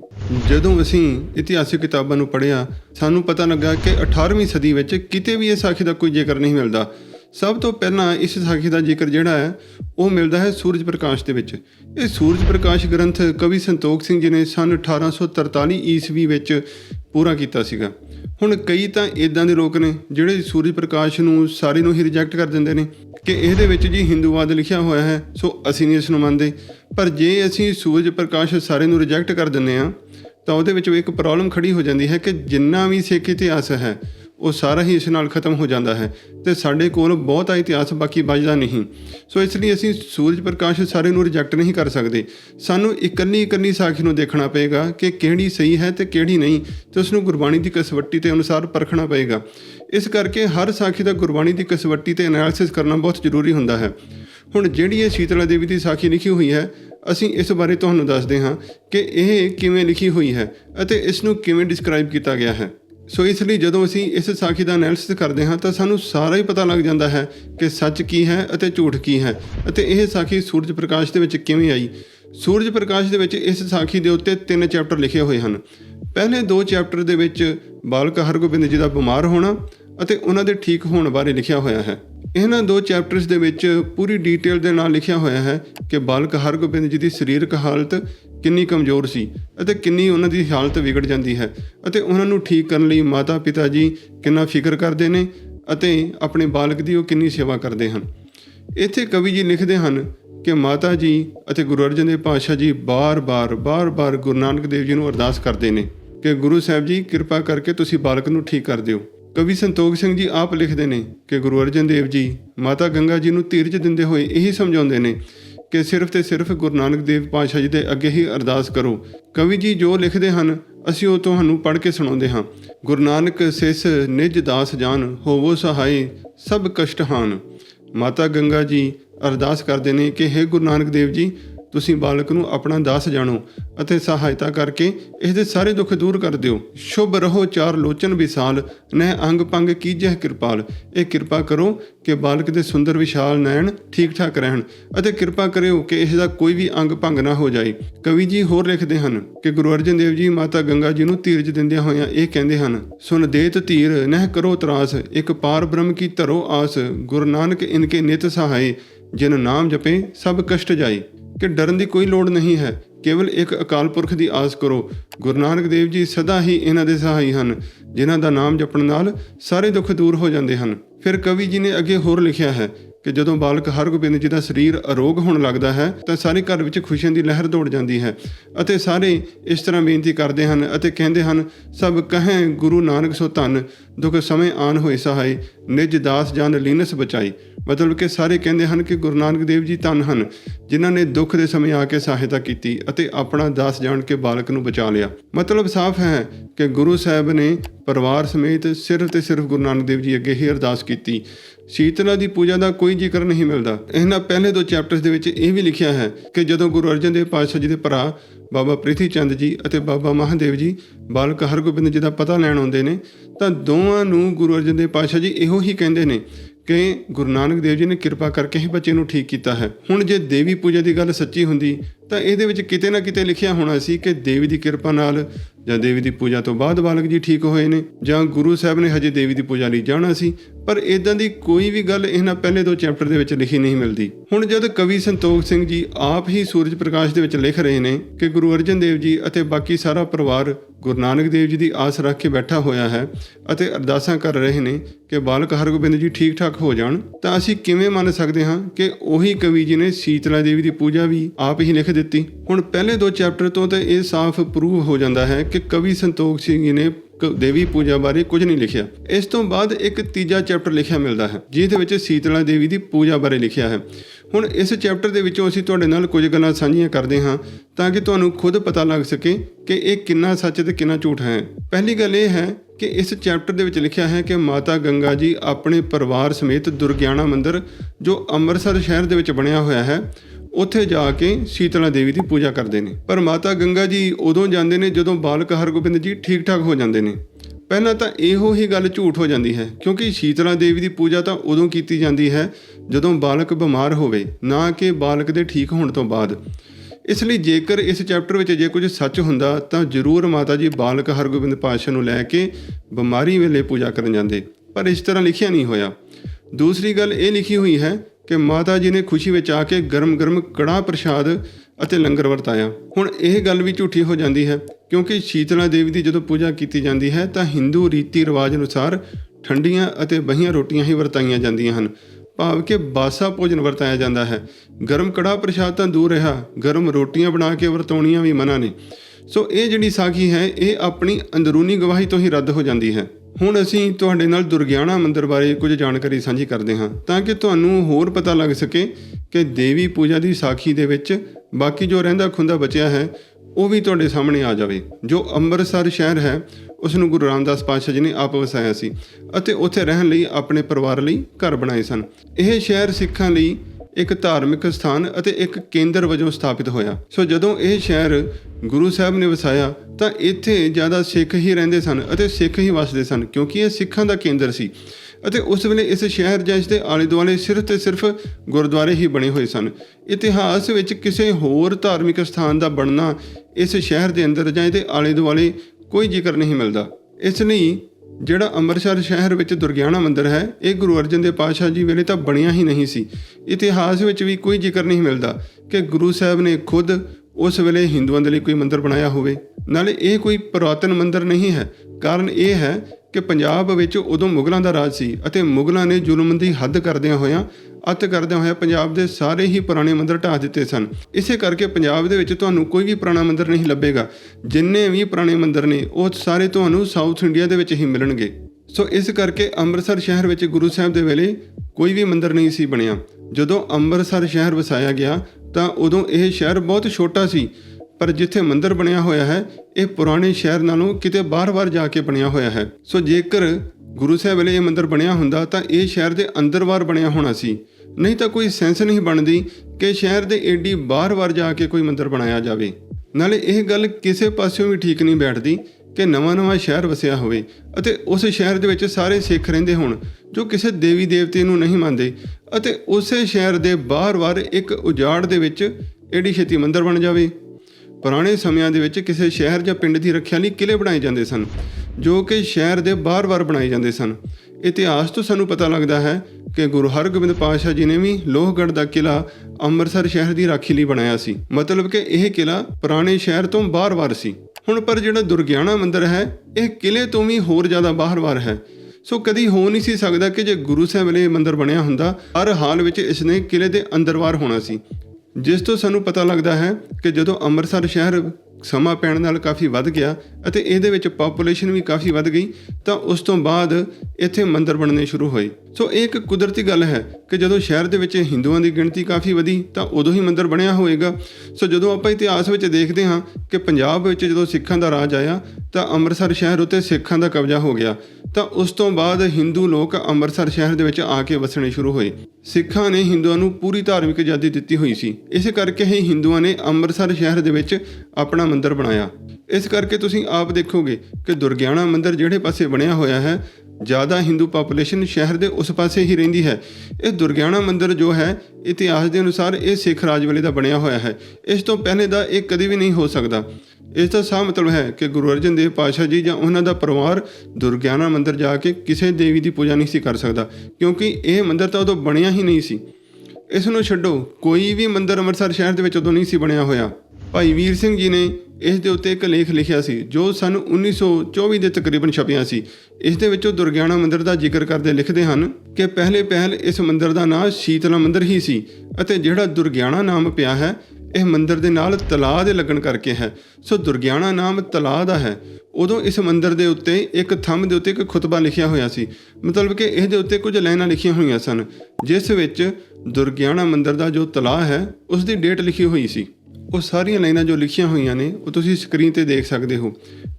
ਜਦੋਂ ਅਸੀਂ ਇਤਿਹਾਸਿਕ ਕਿਤਾਬਾਂ ਨੂੰ ਪੜ੍ਹਿਆ, ਸਾਨੂੰ ਪਤਾ ਲੱਗਾ ਕਿ 18ਵੀਂ ਸਦੀ ਵਿੱਚ ਕਿਤੇ ਵੀ ਇਹ ਸਾਖੀ ਦਾ ਕੋਈ ਜ਼ਿਕਰ ਨਹੀਂ ਮਿਲਦਾ। ਸਭ ਤੋਂ ਪਹਿਲਾਂ ਇਸ ਸਾਖੀ ਦਾ ਜ਼ਿਕਰ ਜਿਹੜਾ ਹੈ, ਉਹ ਮਿਲਦਾ ਹੈ ਸੂਰਜ ਪ੍ਰਕਾਸ਼ ਦੇ ਵਿੱਚ। ਇਹ ਸੂਰਜ ਪ੍ਰਕਾਸ਼ ਗ੍ਰੰਥ ਕਵੀ ਸੰਤੋਖ ਸਿੰਘ ਜੀ ਨੇ ਸਨ 1843 ਈਸਵੀ ਵਿੱਚ ਪੂਰਾ ਕੀਤਾ ਸੀਗਾ। ਹੁਣ ਕਈ ਤਾਂ ਇਦਾਂ ਦੇ ਲੋਕ ਨੇ ਜਿਹੜੇ ਸੂਰਜ ਪ੍ਰਕਾਸ਼ ਨੂੰ ਸਾਰੇ ਨੂੰ ਹੀ ਰਿਜੈਕਟ ਕਰ ਦਿੰਦੇ ਨੇ ਕਿ ਇਹਦੇ ਵਿੱਚ ਜੀ ਹਿੰਦੂਵਾਦ ਲਿਖਿਆ ਹੋਇਆ ਹੈ, ਸੋ ਅਸੀਂ ਨਹੀਂ ਇਸ ਨੂੰ ਮੰਨਦੇ। ਪਰ ਜੇ ਅਸੀਂ ਸੂਰਜ ਪ੍ਰਕਾਸ਼ ਸਾਰੇ ਨੂੰ ਰਿਜੈਕਟ ਕਰ ਦਿੰਦੇ ਆ ਤਾਂ ਉਹਦੇ ਵਿੱਚ ਇੱਕ ਪ੍ਰੋਬਲਮ ਖੜੀ ਹੋ ਜਾਂਦੀ ਹੈ ਕਿ ਜਿੰਨਾ ਵੀ ਸਿੱਖ ਇਤਿਹਾਸ ਹੈ ਉਹ ਸਾਰਾ ਹੀ ਇਸ ਨਾਲ ਖਤਮ ਹੋ ਜਾਂਦਾ ਹੈ ਤੇ ਸਾਡੇ ਕੋਲ ਬਹੁਤਾ ਇਤਿਹਾਸ, ਬਾਕੀ ਬਚਦਾ ਨਹੀਂ। ਸੋ ਇਸ ਲਈ ਅਸੀਂ ਸੂਰਜ ਪ੍ਰਕਾਸ਼ ਸਾਰੇ ਨੂੰ ਰਿਜੈਕਟ ਨਹੀਂ ਕਰ ਸਕਦੇ। ਸਾਨੂੰ ਇਕੱਲੀ ਇਕੱਲੀ ਸਾਖੀ ਨੂੰ ਦੇਖਣਾ ਪਏਗਾ ਕਿ ਕਿਹੜੀ ਸਹੀ ਹੈ ਤੇ ਕਿਹੜੀ ਨਹੀਂ ਤੇ ਉਸ ਨੂੰ ਗੁਰਬਾਣੀ ਦੀ ਕਸਵੱਟੀ ਤੇ ਅਨੁਸਾਰ ਪਰਖਣਾ ਪਏਗਾ। ਇਸ ਕਰਕੇ ਹਰ ਸਾਖੀ ਦਾ ਗੁਰਬਾਣੀ ਦੀ ਕਸਵੱਟੀ ਤੇ ਐਨਾਲਿਸਿਸ ਕਰਨਾ ਬਹੁਤ ਜ਼ਰੂਰੀ ਹੁੰਦਾ ਹੈ। ਹੁਣ ਜਿਹੜੀ ਇਹ ਸ਼ੀਤਲਾ ਦੇਵੀ ਦੀ ਸਾਖੀ ਲਿਖੀ ਹੋਈ ਹੈ, ਅਸੀਂ ਇਸ ਬਾਰੇ ਤੁਹਾਨੂੰ ਦੱਸਦੇ ਹਾਂ ਕਿ ਇਹ ਕਿਵੇਂ ਲਿਖੀ ਹੋਈ ਹੈ ਅਤੇ ਇਸ ਨੂੰ ਕਿਵੇਂ ਡਿਸਕ੍ਰਾਈਬ ਕੀਤਾ ਗਿਆ ਹੈ। ਸੋ ਇਸ ਲਈ ਜਦੋਂ ਅਸੀਂ ਇਸ ਸਾਖੀ ਦਾ ਐਨਾਲਿਸਿਸ ਕਰਦੇ ਹਾਂ, ਤਾਂ ਸਾਨੂੰ ਸਾਰਾ ਹੀ ਪਤਾ ਲੱਗ ਜਾਂਦਾ ਹੈ ਕਿ ਸੱਚ ਕੀ ਹੈ ਅਤੇ ਝੂਠ ਕੀ ਹੈ। ਅਤੇ ਇਹ ਸਾਖੀ ਸੂਰਜ ਪ੍ਰਕਾਸ਼ ਦੇ ਵਿੱਚ ਕਿਵੇਂ ਆਈ? ਸੂਰਜ ਪ੍ਰਕਾਸ਼ ਦੇ ਵਿੱਚ ਇਸ ਸਾਖੀ ਦੇ ਉੱਤੇ ਤਿੰਨ ਚੈਪਟਰ ਲਿਖੇ ਹੋਏ ਹਨ। ਪਹਿਲੇ ਦੋ ਚੈਪਟਰ ਦੇ ਵਿੱਚ ਬਾਲਕ ਹਰਗੋਬਿੰਦ ਜੀ ਦਾ ਬਿਮਾਰ ਹੋਣਾ ਅਤੇ ਉਹਨਾਂ ਦੇ ਠੀਕ ਹੋਣ ਬਾਰੇ ਲਿਖਿਆ ਹੋਇਆ ਹੈ। ਇਹਨਾਂ ਦੋ ਚੈਪਟਰਸ ਦੇ ਵਿੱਚ ਪੂਰੀ ਡਿਟੇਲ ਦੇ ਨਾਲ ਲਿਖਿਆ ਹੋਇਆ ਹੈ ਕਿ ਬਾਲਕ ਹਰਗੋਬਿੰਦ ਜੀ ਦੀ ਸਰੀਰਕ ਹਾਲਤ ਕਿੰਨੀ ਕਮਜ਼ੋਰ ਸੀ ਅਤੇ ਕਿੰਨੀ ਉਹਨਾਂ ਦੀ ਹਾਲਤ ਵਿਗੜ ਜਾਂਦੀ ਹੈ ਅਤੇ ਉਹਨਾਂ ਨੂੰ ਠੀਕ ਕਰਨ ਲਈ ਮਾਤਾ ਪਿਤਾ ਜੀ ਕਿੰਨਾ ਫਿਕਰ ਕਰਦੇ ਨੇ ਅਤੇ ਆਪਣੇ ਬਾਲਕ ਦੀ ਉਹ ਕਿੰਨੀ ਸੇਵਾ ਕਰਦੇ ਹਨ। ਇੱਥੇ ਕਵੀ ਜੀ ਲਿਖਦੇ ਹਨ ਕਿ ਮਾਤਾ ਜੀ ਅਤੇ ਗੁਰੂ ਅਰਜਨ ਦੇਵ ਪਾਤਸ਼ਾਹ ਜੀ ਬਾਰ-ਬਾਰ ਬਾਰ-ਬਾਰ ਗੁਰੂ ਨਾਨਕ ਦੇਵ ਜੀ ਨੂੰ ਅਰਦਾਸ ਕਰਦੇ ਨੇ ਕਿ ਗੁਰੂ ਸਾਹਿਬ ਜੀ, ਕਿਰਪਾ ਕਰਕੇ ਤੁਸੀਂ ਬਾਲਕ ਨੂੰ ਠੀਕ ਕਰ ਦਿਓ। ਕਵੀ ਸੰਤੋਖ ਸਿੰਘ ਜੀ ਆਪ ਲਿਖਦੇ ਨੇ ਕਿ ਗੁਰੂ ਅਰਜਨ ਦੇਵ ਜੀ ਮਾਤਾ ਗੰਗਾ ਜੀ ਨੂੰ ਧੀਰਜ ਦਿੰਦੇ ਹੋਏ ਇਹੀ ਸਮਝਾਉਂਦੇ ਨੇ ਕਿ ਸਿਰਫ ਤੇ ਸਿਰਫ ਗੁਰੂ ਨਾਨਕ ਦੇਵ ਪਾਤਸ਼ਾਹ ਜੀ ਦੇ ਅੱਗੇ ਹੀ ਅਰਦਾਸ ਕਰੋ। ਕਵੀ ਜੀ ਜੋ ਲਿਖਦੇ ਹਨ, ਅਸੀਂ ਉਹ ਤੁਹਾਨੂੰ ਪੜ੍ਹ ਕੇ ਸੁਣਾਉਂਦੇ ਹਾਂ। ਗੁਰੂ ਨਾਨਕ ਸਿਸ ਨਿਜ ਦਾਸ ਜਾਨ, ਹੋਵੋ ਸਹਾਈ ਸਭ ਕਸ਼ਟ ਹਾਨ। ਮਾਤਾ ਗੰਗਾ ਜੀ ਅਰਦਾਸ ਕਰਦੇ ਨੇ ਕਿ हे ਗੁਰੂ ਨਾਨਕ ਦੇਵ ਜੀ ਤੁਸੀਂ ਬਾਲਕ ਨੂੰ ਆਪਣਾ ਦਾਸ ਜਾਣੋ ਅਤੇ ਸਹਾਇਤਾ ਕਰਕੇ ਇਸ ਦੇ ਸਾਰੇ ਦੁੱਖ ਦੂਰ ਕਰ ਦਿਓ। ਸ਼ੁਭ ਰਹੋ, ਚਾਰ ਲੋਚਨ ਵਿਸਾਲ, ਨਹਿ ਅੰਗ ਪੰਗ ਕੀਜਹਿ ਕਿਰਪਾਲ। ਇਹ ਕਿਰਪਾ ਕਰੋ ਕਿ ਬਾਲਕ ਦੇ ਸੁੰਦਰ ਵਿਸ਼ਾਲ ਨੈਣ ਠੀਕ ਠਾਕ ਰਹਿਣ ਅਤੇ ਕਿਰਪਾ ਕਰਿਓ ਕਿ ਇਸ ਦਾ ਕੋਈ ਵੀ ਅੰਗ ਭੰਗ ਨਾ ਹੋ ਜਾਏ। ਕਵੀ ਜੀ ਹੋਰ ਲਿਖਦੇ ਹਨ ਕਿ ਗੁਰੂ ਅਰਜਨ ਦੇਵ ਜੀ ਮਾਤਾ ਗੰਗਾ ਜੀ ਨੂੰ ਧੀਰਜ ਦਿੰਦਿਆਂ ਹੋਇਆਂ ਇਹ ਕਹਿੰਦੇ ਹਨ, ਸੁਨ ਦੇਤ ਧੀਰ, ਨਹਿ ਕਰੋ ਤਰਾਸ, ਇੱਕ ਪਾਰ ਬ੍ਰਹਮ ਕੀ ਧਰੋ ਆਸ, ਗੁਰੂ ਨਾਨਕ ਇਨਕੇ ਨਿਤ ਸਹਾਏ, ਜਿਨ ਨਾਮ ਜਪੇ ਸਭ ਕਸ਼ਟ ਜਾਏ। ਕਿ ਡਰਨ ਦੀ ਕੋਈ ਲੋੜ ਨਹੀਂ ਹੈ। ਕੇਵਲ ਇੱਕ ਅਕਾਲ ਪੁਰਖ ਦੀ ਆਸ ਕਰੋ। ਗੁਰੂ ਨਾਨਕ ਦੇਵ ਜੀ ਸਦਾ ਹੀ ਇਹਨਾਂ ਦੇ ਸਹਾਈ ਹਨ, ਜਿਨ੍ਹਾਂ ਦਾ ਨਾਮ ਜਪਣ ਨਾਲ ਸਾਰੇ ਦੁੱਖ ਦੂਰ ਹੋ ਜਾਂਦੇ ਹਨ। ਫਿਰ ਕਵੀ ਜੀ ਨੇ ਅੱਗੇ ਹੋਰ ਲਿਖਿਆ ਹੈ ਕਿ ਜਦੋਂ ਬਾਲਕ ਹਰਗੋਬਿੰਦ ਜੀ ਦਾ ਸਰੀਰ ਅਰੋਗ ਹੋਣ ਲੱਗਦਾ ਹੈ, ਤਾਂ ਸਾਰੇ ਘਰ ਵਿੱਚ ਖੁਸ਼ੀਆਂ ਦੀ ਲਹਿਰ ਦੌੜ ਜਾਂਦੀ ਹੈ ਅਤੇ ਸਾਰੇ ਇਸ ਤਰ੍ਹਾਂ ਬੇਨਤੀ ਕਰਦੇ ਹਨ ਅਤੇ ਕਹਿੰਦੇ ਹਨ, ਸਭ ਕਹੇ ਗੁਰੂ ਨਾਨਕ ਸੋ ਧੰਨ, ਦੁਖ ਸਮੇਂ ਆਨ ਹੋਏ ਸਹਾਈ, ਨਿਜ ਦਾਸ ਜਨ ਲੀਨਸ ਬਚਾਈ। ਮਤਲਬ ਕਿ ਸਾਰੇ ਕਹਿੰਦੇ ਹਨ ਕਿ ਗੁਰੂ ਨਾਨਕ ਦੇਵ ਜੀ ਧੰਨ ਹਨ, ਜਿਨ੍ਹਾਂ ਨੇ ਦੁੱਖ ਦੇ ਸਮੇਂ ਆ ਕੇ ਸਹਾਇਤਾ ਕੀਤੀ ਅਤੇ ਆਪਣਾ ਦਾਸ ਜਾਣ ਕੇ ਬਾਲਕ ਨੂੰ ਬਚਾ ਲਿਆ। ਮਤਲਬ ਸਾਫ਼ ਹੈ ਕਿ ਗੁਰੂ ਸਾਹਿਬ ਨੇ ਪਰਿਵਾਰ ਸਮੇਤ ਸਿਰਫ ਤੇ ਸਿਰਫ ਗੁਰੂ ਨਾਨਕ ਦੇਵ ਜੀ ਅੱਗੇ ਹੀ ਅਰਦਾਸ ਕੀਤੀ। ਸ਼ੀਤਲਾ ਦੀ ਪੂਜਾ ਦਾ ਕੋਈ ਜ਼ਿਕਰ ਨਹੀਂ ਮਿਲਦਾ। ਇਹਨਾਂ ਪਹਿਲੇ ਦੋ ਚੈਪਟਰਸ ਦੇ ਵਿੱਚ ਇਹ ਵੀ ਲਿਖਿਆ ਹੈ ਕਿ ਜਦੋਂ ਗੁਰੂ ਅਰਜਨ ਦੇਵ ਪਾਤਸ਼ਾਹ ਜੀ ਦੇ ਭਰਾ ਬਾਬਾ ਪ੍ਰਿਥੀ ਚੰਦ ਜੀ ਅਤੇ ਬਾਬਾ ਮਹਾਦੇਵ ਜੀ, ਬਾਲਕ ਹਰਗੋਬਿੰਦ ਜੀ ਦਾ ਪਤਾ ਲੈਣ ਆਉਂਦੇ ਨੇ, ਤਾਂ ਦੋਵਾਂ ਨੂੰ ਗੁਰੂ ਅਰਜਨ ਦੇਵ ਪਾਤਸ਼ਾਹ ਜੀ ਇਹੋ ਹੀ ਕਹਿੰਦੇ ਨੇ ਕਿ ਗੁਰੂ ਨਾਨਕ ਦੇਵ ਜੀ ਨੇ ਕਿਰਪਾ ਕਰਕੇ ਹੀ ਬੱਚੇ ਨੂੰ ਠੀਕ ਕੀਤਾ ਹੈ। ਹੁਣ ਜੇ ਦੇਵੀ ਪੂਜਾ ਦੀ ਗੱਲ ਸੱਚੀ ਹੁੰਦੀ ਤਾਂ ਇਹਦੇ ਵਿੱਚ ਕਿਤੇ ਨਾ ਕਿਤੇ ਲਿਖਿਆ ਹੋਣਾ ਸੀ ਕਿ ਦੇਵੀ ਦੀ ਕਿਰਪਾ ਨਾਲ ਜਾਂ ਦੇਵੀ ਦੀ ਪੂਜਾ ਤੋਂ ਬਾਅਦ ਬਾਲਕ ਜੀ ਠੀਕ ਹੋਏ ਨੇ ਜਾਂ ਗੁਰੂ ਸਾਹਿਬ ਨੇ ਹਜੇ ਦੇਵੀ ਦੀ ਪੂਜਾ ਲਈ ਜਾਣਾ ਸੀ, ਪਰ ਇਦਾਂ ਦੀ ਕੋਈ ਵੀ ਗੱਲ ਇਹਨਾਂ ਪਹਿਲੇ ਦੋ ਚੈਪਟਰ ਦੇ ਵਿੱਚ ਲਿਖੀ ਨਹੀਂ ਮਿਲਦੀ। ਹੁਣ ਜਦ ਕਵੀ ਸੰਤੋਖ ਸਿੰਘ ਜੀ ਆਪ ਹੀ ਸੂਰਜ ਪ੍ਰਕਾਸ਼ ਦੇ ਵਿੱਚ ਲਿਖ ਰਹੇ ਨੇ ਕਿ ਗੁਰੂ ਅਰਜਨ ਦੇਵ ਜੀ ਅਤੇ ਬਾਕੀ ਸਾਰਾ ਪਰਿਵਾਰ ਗੁਰੂ ਨਾਨਕ ਦੇਵ ਜੀ ਦੀ ਆਸ ਰੱਖ ਕੇ ਬੈਠਾ ਹੋਇਆ ਹੈ ਅਤੇ ਅਰਦਾਸਾਂ ਕਰ ਰਹੇ ਨੇ ਕਿ ਬਾਲਕ ਹਰਗੋਬਿੰਦ ਜੀ ਠੀਕ ਠਾਕ ਹੋ ਜਾਣ, ਤਾਂ ਅਸੀਂ ਕਿਵੇਂ ਮੰਨ ਸਕਦੇ ਹਾਂ ਕਿ ਉਹੀ ਕਵੀ ਜੀ ਨੇ ਸੀਤਲਾ ਦੇਵੀ ਦੀ ਪੂਜਾ ਵੀ ਆਪ ਹੀ ਲਿਖ ਦਿੱਤੀ। ਹੁਣ ਪਹਿਲੇ ਦੋ ਚੈਪਟਰ ਤੋਂ ਤਾਂ ਇਹ ਸਾਫ਼ ਪ੍ਰੂਵ ਹੋ ਜਾਂਦਾ ਹੈ ਕਿ ਕਵੀ ਸੰਤੋਖ ਸਿੰਘ ਜੀ ਨੇ ਕ- ਦੇਵੀ ਪੂਜਾ ਬਾਰੇ ਕੁਝ ਨਹੀਂ ਲਿਖਿਆ। ਇਸ ਤੋਂ ਬਾਅਦ ਇੱਕ ਤੀਜਾ ਚੈਪਟਰ ਲਿਖਿਆ ਮਿਲਦਾ ਹੈ, ਜਿਹਦੇ ਵਿੱਚ ਸੀਤਲਾ ਦੇਵੀ ਦੀ ਪੂਜਾ ਬਾਰੇ ਲਿਖਿਆ ਹੈ। ਹੁਣ ਇਸ ਚੈਪਟਰ ਦੇ ਵਿੱਚੋਂ ਅਸੀਂ ਤੁਹਾਡੇ ਨਾਲ ਕੁਝ ਗੱਲਾਂ ਸਾਂਝੀਆਂ ਕਰਦੇ ਹਾਂ ਤਾਂ ਕਿ ਤੁਹਾਨੂੰ ਖੁਦ ਪਤਾ ਲੱਗ ਸਕੇ ਕਿ ਇਹ ਕਿੰਨਾ ਸੱਚ ਤੇ ਕਿੰਨਾ ਝੂਠ ਹੈ। ਪਹਿਲੀ ਗੱਲ ਇਹ ਹੈ ਕਿ ਇਸ ਚੈਪਟਰ ਦੇ ਵਿੱਚ ਲਿਖਿਆ ਹੈ ਕਿ ਮਾਤਾ ਗੰਗਾ ਜੀ ਆਪਣੇ ਪਰਿਵਾਰ ਸਮੇਤ ਦੁਰਗਿਆਣਾ ਮੰਦਿਰ, ਜੋ ਅੰਮ੍ਰਿਤਸਰ ਸ਼ਹਿਰ ਦੇ ਵਿੱਚ ਬਣਿਆ ਹੋਇਆ ਹੈ ਉੱਥੇ ਜਾ ਕੇ ਸ਼ੀਤਲਾ ਦੇਵੀ ਦੀ ਪੂਜਾ ਕਰਦੇ ਨੇ। ਪਰ ਮਾਤਾ ਗੰਗਾ ਜੀ ਉਦੋਂ ਜਾਂਦੇ ਨੇ ਜਦੋਂ ਬਾਲਕ ਹਰਗੋਬਿੰਦ ਜੀ ਠੀਕ ਠਾਕ ਹੋ ਜਾਂਦੇ ਨੇ। ਪਹਿਲਾਂ ਤਾਂ ਇਹੋ ਹੀ ਗੱਲ ਝੂਠ ਹੋ ਜਾਂਦੀ ਹੈ, ਕਿਉਂਕਿ ਸ਼ੀਤਲਾ ਦੇਵੀ ਦੀ ਪੂਜਾ ਤਾਂ ਉਦੋਂ ਕੀਤੀ ਜਾਂਦੀ ਹੈ ਜਦੋਂ ਬਾਲਕ ਬਿਮਾਰ ਹੋਵੇ, ਨਾ ਕਿ ਬਾਲਕ ਦੇ ਠੀਕ ਹੋਣ ਤੋਂ ਬਾਅਦ। ਇਸ ਲਈ ਜੇਕਰ ਇਸ ਚੈਪਟਰ ਵਿੱਚ ਜੇ ਕੁਝ ਸੱਚ ਹੁੰਦਾ, ਤਾਂ ਜ਼ਰੂਰ ਮਾਤਾ ਜੀ ਬਾਲਕ ਹਰਗੋਬਿੰਦ ਪਾਤਸ਼ਾਹ ਨੂੰ ਲੈ ਕੇ ਬਿਮਾਰੀ ਵੇਲੇ ਪੂਜਾ ਕਰਨ ਜਾਂਦੇ। ਪਰ ਇਸ ਤਰ੍ਹਾਂ ਲਿਖਿਆ ਨਹੀਂ ਹੋਇਆ। ਦੂਸਰੀ ਗੱਲ ਇਹ ਲਿਖੀ ਹੋਈ ਹੈ ਕਿ ਮਾਤਾ ਜੀ ਨੇ ਖੁਸ਼ੀ ਵਿੱਚ ਆ ਕੇ ਗਰਮ-ਗਰਮ ਕੜਾਹ ਪ੍ਰਸ਼ਾਦ ਅਤੇ ਲੰਗਰ ਵਰਤਾਇਆ। ਹੁਣ ਇਹ ਗੱਲ ਵੀ ਝੂਠੀ ਹੋ ਜਾਂਦੀ ਹੈ, ਕਿਉਂਕਿ ਸ਼ੀਤਲਾ ਦੇਵੀ ਦੀ ਜਦੋਂ ਪੂਜਾ ਕੀਤੀ ਜਾਂਦੀ ਹੈ, ਤਾਂ ਹਿੰਦੂ ਰੀਤੀ ਰਿਵਾਜ ਅਨੁਸਾਰ ਠੰਡੀਆਂ ਅਤੇ ਬਹੀਆਂ ਰੋਟੀਆਂ ਹੀ ਵਰਤਾਈਆਂ ਜਾਂਦੀਆਂ ਹਨ। ਭਾਵ ਕਿ ਬਾਸਾ ਭੋਜਨ ਵਰਤਾਇਆ ਜਾਂਦਾ ਹੈ। ਗਰਮ ਕੜਾਹ ਪ੍ਰਸ਼ਾਦ ਤਾਂ ਦੂਰ ਰਿਹਾ, ਗਰਮ ਰੋਟੀਆਂ ਬਣਾ ਕੇ ਵਰਤਾਉਣੀਆਂ ਵੀ ਮਨਾ ਨੇ। ਸੋ ਇਹ ਜਿਹੜੀ ਸਾਖੀ ਹੈ, ਇਹ ਆਪਣੀ ਅੰਦਰੂਨੀ ਗਵਾਹੀ ਤੋਂ ਹੀ ਰੱਦ ਹੋ ਜਾਂਦੀ ਹੈ। ਹੁਣ ਅਸੀਂ ਤੁਹਾਡੇ ਨਾਲ ਦੁਰਗਿਆਣਾ ਮੰਦਿਰ ਬਾਰੇ ਕੁਝ ਜਾਣਕਾਰੀ ਸਾਂਝੀ ਕਰਦੇ ਹਾਂ ਤਾਂ ਕਿ ਤੁਹਾਨੂੰ ਹੋਰ ਪਤਾ ਲੱਗ ਸਕੇ ਕਿ ਦੇਵੀ ਪੂਜਾ ਦੀ ਸਾਖੀ ਦੇ ਵਿੱਚ ਬਾਕੀ ਜੋ ਰਹਿੰਦਾ ਖੁੰਦਾ ਬਚਿਆ ਹੈ, ਉਹ ਵੀ ਤੁਹਾਡੇ ਸਾਹਮਣੇ ਆ ਜਾਵੇ। ਜੋ ਅੰਮ੍ਰਿਤਸਰ ਸ਼ਹਿਰ ਹੈ ਉਸ ਨੂੰ ਗੁਰੂ ਰਾਮਦਾਸ ਪਾਤਸ਼ਾਹ ਜੀ ਨੇ ਆਪ ਵਸਾਇਆ ਸੀ ਅਤੇ ਉੱਥੇ ਰਹਿਣ ਲਈ ਆਪਣੇ ਪਰਿਵਾਰ ਲਈ ਘਰ ਬਣਾਏ ਸਨ। ਇਹ ਸ਼ਹਿਰ ਸਿੱਖਾਂ ਲਈ ਇੱਕ ਧਾਰਮਿਕ ਸਥਾਨ ਅਤੇ ਇੱਕ ਕੇਂਦਰ ਵਜੋਂ ਸਥਾਪਿਤ ਹੋਇਆ। ਸੋ ਜਦੋਂ ਇਹ ਸ਼ਹਿਰ ਗੁਰੂ ਸਾਹਿਬ ਨੇ ਵਸਾਇਆ, ਤਾਂ ਇੱਥੇ ਜ਼ਿਆਦਾ ਸਿੱਖ ਹੀ ਰਹਿੰਦੇ ਸਨ ਅਤੇ ਸਿੱਖ ਹੀ ਵਸਦੇ ਸਨ, ਕਿਉਂਕਿ ਇਹ ਸਿੱਖਾਂ ਦਾ ਕੇਂਦਰ ਸੀ। ਅਤੇ ਉਸ ਵੇਲੇ ਇਸ ਸ਼ਹਿਰ ਜਾਂ ਇਸ ਦੇ ਆਲੇ ਦੁਆਲੇ ਸਿਰਫ ਤੇ ਸਿਰਫ ਗੁਰਦੁਆਰੇ ਹੀ ਬਣੇ ਹੋਏ ਸਨ। ਇਤਿਹਾਸ ਵਿੱਚ ਕਿਸੇ ਹੋਰ ਧਾਰਮਿਕ ਸਥਾਨ ਦਾ ਬਣਨਾ ਇਸ ਸ਼ਹਿਰ ਦੇ ਅੰਦਰ ਜਾਂ ਇਹਦੇ ਆਲੇ ਦੁਆਲੇ ਕੋਈ ਜ਼ਿਕਰ ਨਹੀਂ ਮਿਲਦਾ। ਇਸ ਲਈ ਜਿਹੜਾ ਅੰਮ੍ਰਿਤਸਰ ਸ਼ਹਿਰ ਵਿੱਚ ਦੁਰਗਿਆਣਾ ਮੰਦਿਰ ਹੈ, ਇਹ ਗੁਰੂ ਅਰਜਨ ਦੇਵ ਪਾਤਸ਼ਾਹ ਜੀ ਵੇਲੇ ਤਾਂ ਬਣਿਆ ਹੀ ਨਹੀਂ ਸੀ। ਇਤਿਹਾਸ ਵਿੱਚ ਵੀ ਕੋਈ ਜ਼ਿਕਰ ਨਹੀਂ ਮਿਲਦਾ ਕਿ ਗੁਰੂ ਸਾਹਿਬ ਨੇ ਖੁਦ ਉਸ ਵੇਲੇ ਹਿੰਦੂਆਂ ਦੇ ਲਈ ਕੋਈ ਮੰਦਿਰ ਬਣਾਇਆ ਹੋਵੇ। ਨਾਲੇ ਇਹ ਕੋਈ ਪੁਰਾਤਨ ਮੰਦਿਰ ਨਹੀਂ ਹੈ। ਕਾਰਨ ਇਹ ਹੈ ਕਿ ਪੰਜਾਬ ਵਿੱਚ ਉਦੋਂ ਮੁਗਲਾਂ ਦਾ ਰਾਜ ਸੀ ਅਤੇ ਮੁਗਲਾਂ ਨੇ ਜ਼ੁਲਮ ਦੀ ਹੱਦ ਕਰਦਿਆਂ ਹੋਇਆਂ ਅੱਤ ਕਰਦਿਆਂ ਹੋਇਆਂ ਪੰਜਾਬ ਦੇ ਸਾਰੇ ਹੀ ਪੁਰਾਣੇ ਮੰਦਰ ਢਾਹ ਦਿੱਤੇ ਸਨ। ਇਸੇ ਕਰਕੇ ਪੰਜਾਬ ਦੇ ਵਿੱਚ ਤੁਹਾਨੂੰ ਕੋਈ ਵੀ ਪੁਰਾਣਾ ਮੰਦਰ ਨਹੀਂ ਲੱਭੇਗਾ। ਜਿੰਨੇ ਵੀ ਪੁਰਾਣੇ ਮੰਦਰ ਨੇ, ਉਹ ਸਾਰੇ ਤੁਹਾਨੂੰ ਸਾਊਥ ਇੰਡੀਆ ਦੇ ਵਿੱਚ ਹੀ ਮਿਲਣਗੇ। ਸੋ ਇਸ ਕਰਕੇ ਅੰਮ੍ਰਿਤਸਰ ਸ਼ਹਿਰ ਵਿੱਚ ਗੁਰੂ ਸਾਹਿਬ ਦੇ ਵੇਲੇ ਕੋਈ ਵੀ ਮੰਦਰ ਨਹੀਂ ਸੀ ਬਣਿਆ। ਜਦੋਂ ਅੰਮ੍ਰਿਤਸਰ ਸ਼ਹਿਰ ਵਸਾਇਆ ਗਿਆ, ਤਾਂ ਉਦੋਂ ਇਹ ਸ਼ਹਿਰ ਬਹੁਤ ਛੋਟਾ ਸੀ। ਪਰ ਜਿੱਥੇ ਮੰਦਿਰ ਬਣਿਆ ਹੋਇਆ ਹੈ, ਇਹ ਪੁਰਾਣੇ ਸ਼ਹਿਰ ਨਾਲੋਂ ਕਿਤੇ ਬਾਹਰ-ਬਾਹਰ ਜਾ ਕੇ ਬਣਿਆ ਹੋਇਆ ਹੈ। ਸੋ ਜੇਕਰ ਗੁਰੂ ਸਾਹਿਬ ਵੇਲੇ ਇਹ ਮੰਦਿਰ ਬਣਿਆ ਹੁੰਦਾ, ਤਾਂ ਇਹ ਸ਼ਹਿਰ ਦੇ ਅੰਦਰ-ਬਾਹਰ ਬਣਿਆ ਹੋਣਾ ਸੀ। ਨਹੀਂ ਤਾਂ ਕੋਈ ਸੈਂਸ ਨਹੀਂ ਬਣਦੀ ਕਿ ਸ਼ਹਿਰ ਦੇ ਏਡੀ ਬਾਹਰ-ਬਾਹਰ ਜਾ ਕੇ ਕੋਈ ਮੰਦਿਰ ਬਣਾਇਆ ਜਾਵੇ। ਨਾਲੇ ਇਹ ਗੱਲ ਕਿਸੇ ਪਾਸਿਓਂ ਵੀ ਠੀਕ ਨਹੀਂ ਬੈਠਦੀ ਕਿ ਨਵਾਂ-ਨਵਾਂ ਸ਼ਹਿਰ ਵਸਿਆ ਹੋਵੇ ਅਤੇ ਉਸ ਸ਼ਹਿਰ ਦੇ ਵਿੱਚ ਸਾਰੇ ਸਿੱਖ ਰਹਿੰਦੇ ਹੋਣ, ਜੋ ਕਿਸੇ ਦੇਵੀ ਦੇਵਤੇ ਨੂੰ ਨਹੀਂ ਮੰਨਦੇ ਅਤੇ ਉਸੇ ਸ਼ਹਿਰ ਦੇ ਬਾਹਰ-ਬਾਹਰ ਇੱਕ ਉਜਾੜ ਦੇ ਵਿੱਚ ਏਡੀ ਛੇਤੀ ਮੰਦਿਰ ਬਣ ਜਾਵੇ। ਪੁਰਾਣੇ ਸਮਿਆਂ ਦੇ ਵਿੱਚ ਕਿਸੇ ਸ਼ਹਿਰ ਜਾਂ ਪਿੰਡ ਦੀ ਰੱਖਿਆ ਲਈ ਕਿਲੇ ਬਣਾਏ ਜਾਂਦੇ ਸਨ, ਜੋ ਕਿ ਸ਼ਹਿਰ ਦੇ ਬਾਹਰ-ਬਾਹਰ ਬਣਾਏ ਜਾਂਦੇ ਸਨ। ਇਤਿਹਾਸ ਤੋਂ ਸਾਨੂੰ ਪਤਾ ਲੱਗਦਾ ਹੈ ਕਿ ਗੁਰੂ ਹਰਗੋਬਿੰਦ ਪਾਤਸ਼ਾਹ ਜੀ ਨੇ ਵੀ ਲੋਹਗੜ੍ਹ ਦਾ ਕਿਲਾ ਅੰਮ੍ਰਿਤਸਰ ਸ਼ਹਿਰ ਦੀ ਰਾਖੀ ਲਈ ਬਣਾਇਆ ਸੀ। ਮਤਲਬ ਕਿ ਇਹ ਕਿਲਾ ਪੁਰਾਣੇ ਸ਼ਹਿਰ ਤੋਂ ਬਾਹਰ-ਬਾਹਰ ਸੀ। ਹੁਣ ਪਰ ਜਿਹੜਾ ਦੁਰਗਿਆਣਾ ਮੰਦਿਰ ਹੈ, ਇਹ ਕਿਲੇ ਤੋਂ ਵੀ ਹੋਰ ਜ਼ਿਆਦਾ ਬਾਹਰ-ਬਾਹਰ ਹੈ। ਸੋ ਕਦੀ ਹੋ ਨਹੀਂ ਸੀ ਸਕਦਾ ਕਿ ਜੇ ਗੁਰੂ ਸਾਹਿਬ ਵੇਲੇ ਇਹ ਮੰਦਿਰ ਬਣਿਆ ਹੁੰਦਾ, ਹਰ ਹਾਲ ਵਿੱਚ ਇਸ ਨੇ ਕਿਲੇ ਦੇ ਅੰਦਰਵਾਰ ਹੋਣਾ ਸੀ। ਜਿਸ ਤੋਂ ਸਾਨੂੰ ਪਤਾ ਲੱਗਦਾ ਹੈ ਕਿ ਜਦੋਂ ਅੰਮ੍ਰਿਤਸਰ ਸ਼ਹਿਰ ਸਮਾਂ ਪੈਣ ਨਾਲ ਕਾਫੀ ਵੱਧ ਗਿਆ ਅਤੇ ਇਹਦੇ ਵਿੱਚ ਪਾਪੂਲੇਸ਼ਨ ਵੀ ਕਾਫੀ ਵੱਧ ਗਈ, ਤਾਂ ਉਸ ਤੋਂ ਬਾਅਦ ਇੱਥੇ ਮੰਦਰ ਬਣਨੇ ਸ਼ੁਰੂ ਹੋਏ। ਸੋ ਇਹ ਇੱਕ ਕੁਦਰਤੀ ਗੱਲ ਹੈ ਕਿ ਜਦੋਂ ਸ਼ਹਿਰ ਦੇ ਵਿੱਚ ਹਿੰਦੂਆਂ ਦੀ ਗਿਣਤੀ ਕਾਫੀ ਵਧੀ, ਤਾਂ ਉਦੋਂ ਹੀ ਮੰਦਿਰ ਬਣਿਆ ਹੋਵੇਗਾ। ਸੋ ਜਦੋਂ ਆਪਾਂ ਇਤਿਹਾਸ ਵਿੱਚ ਦੇਖਦੇ ਹਾਂ ਕਿ ਪੰਜਾਬ ਵਿੱਚ ਜਦੋਂ ਸਿੱਖਾਂ ਦਾ ਰਾਜ ਆਇਆ, ਤਾਂ ਅੰਮ੍ਰਿਤਸਰ ਸ਼ਹਿਰ ਉੱਤੇ ਸਿੱਖਾਂ ਦਾ ਕਬਜ਼ਾ ਹੋ ਗਿਆ। ਤਾਂ ਉਸ ਤੋਂ ਬਾਅਦ ਹਿੰਦੂ ਲੋਕ ਅੰਮ੍ਰਿਤਸਰ ਸ਼ਹਿਰ ਦੇ ਵਿੱਚ ਆ ਕੇ ਵਸਣੇ ਸ਼ੁਰੂ ਹੋਏ। ਸਿੱਖਾਂ ਨੇ ਹਿੰਦੂਆਂ ਨੂੰ ਪੂਰੀ ਧਾਰਮਿਕ ਆਜ਼ਾਦੀ ਦਿੱਤੀ ਹੋਈ ਸੀ। ਇਸੇ ਕਰਕੇ ਹੀ ਹਿੰਦੂਆਂ ਨੇ ਅੰਮ੍ਰਿਤਸਰ ਸ਼ਹਿਰ ਦੇ ਵਿੱਚ ਆਪਣਾ ਮੰਦਿਰ ਬਣਾਇਆ। ਇਸ ਕਰਕੇ ਤੁਸੀਂ ਆਪ ਦੇਖੋਗੇ ਕਿ ਦੁਰਗਿਆਣਾ ਮੰਦਿਰ ਜਿਹੜੇ ਪਾਸੇ ਬਣਿਆ ਹੋਇਆ ਹੈ ਜ਼ਿਆਦਾ ਹਿੰਦੂ ਪਾਪੂਲੇਸ਼ਨ ਸ਼ਹਿਰ ਦੇ ਉਸ ਪਾਸੇ ਹੀ ਰਹਿੰਦੀ ਹੈ। ਇਹ ਦੁਰਗਿਆਣਾ ਮੰਦਿਰ ਜੋ ਹੈ, ਇਤਿਹਾਸ ਦੇ ਅਨੁਸਾਰ ਇਹ ਸਿੱਖ ਰਾਜ ਵੇਲੇ ਦਾ ਬਣਿਆ ਹੋਇਆ ਹੈ। ਇਸ ਤੋਂ ਪਹਿਲੇ ਦਾ ਇਹ ਕਦੇ ਵੀ ਨਹੀਂ ਹੋ ਸਕਦਾ। ਇਸ ਦਾ ਸਾਹ ਮਤਲਬ ਹੈ ਕਿ ਗੁਰੂ ਅਰਜਨ ਦੇਵ ਪਾਤਸ਼ਾਹ ਜੀ ਜਾਂ ਉਹਨਾਂ ਦਾ ਪਰਿਵਾਰ ਦੁਰਗਿਆਨਾ ਮੰਦਿਰ ਜਾ ਕੇ ਕਿਸੇ ਦੇਵੀ ਦੀ ਪੂਜਾ ਨਹੀਂ ਸੀ ਕਰ ਸਕਦਾ, ਕਿਉਂਕਿ ਇਹ ਮੰਦਿਰ ਤਾਂ ਉਦੋਂ ਬਣਿਆ ਹੀ ਨਹੀਂ ਸੀ। ਇਸ ਨੂੰ ਛੱਡੋ, ਕੋਈ ਵੀ ਮੰਦਿਰ ਅੰਮ੍ਰਿਤਸਰ ਸ਼ਹਿਰ ਦੇ ਵਿੱਚ ਉਦੋਂ ਨਹੀਂ ਸੀ ਬਣਿਆ ਹੋਇਆ। ਭਾਈ ਵੀਰ ਸਿੰਘ ਜੀ ਨੇ ਇਸ ਦੇ ਉੱਤੇ ਇੱਕ ਲੇਖ ਲਿਖਿਆ ਸੀ, ਜੋ ਸਨ 1924 ਦੇ ਤਕਰੀਬਨ ਛਪਿਆ ਸੀ। ਇਸ ਦੇ ਵਿੱਚੋਂ ਦੁਰਗਿਆਣਾ ਮੰਦਿਰ ਦਾ ਜ਼ਿਕਰ ਕਰਦੇ ਲਿਖਦੇ ਹਨ ਕਿ ਪਹਿਲੇ ਪਹਿਲ ਇਸ ਮੰਦਿਰ ਦਾ ਨਾਂ ਸ਼ੀਤਲਾ ਮੰਦਿਰ ਹੀ ਸੀ ਅਤੇ ਜਿਹੜਾ ਦੁਰਗਿਆਣਾ ਨਾਮ ਪਿਆ ਹੈ, ਇਹ ਮੰਦਿਰ ਦੇ ਨਾਲ ਤਲਾਅ ਦੇ ਲੱਗਣ ਕਰਕੇ ਹੈ। ਸੋ ਦੁਰਗਿਆਣਾ ਨਾਮ ਤਲਾਅ ਦਾ ਹੈ। ਉਦੋਂ ਇਸ ਮੰਦਿਰ ਦੇ ਉੱਤੇ ਇੱਕ ਥੰਮ ਦੇ ਉੱਤੇ ਇੱਕ ਖੁਤਬਾ ਲਿਖਿਆ ਹੋਇਆ ਸੀ, ਮਤਲਬ ਕਿ ਇਹਦੇ ਉੱਤੇ ਕੁਝ ਲਾਈਨਾਂ ਲਿਖੀਆਂ ਹੋਈਆਂ ਸਨ, ਜਿਸ ਵਿੱਚ ਦੁਰਗਿਆਣਾ ਮੰਦਿਰ ਦਾ ਜੋ ਤਲਾਅ ਹੈ, ਉਸ ਦੀ ਡੇਟ ਲਿਖੀ ਹੋਈ ਸੀ। ਉਹ ਸਾਰੀਆਂ ਲਾਈਨਾਂ ਜੋ ਲਿਖੀਆਂ ਹੋਈਆਂ ਨੇ, ਉਹ ਤੁਸੀਂ ਸਕਰੀਨ ਤੇ ਦੇਖ ਸਕਦੇ ਹੋ।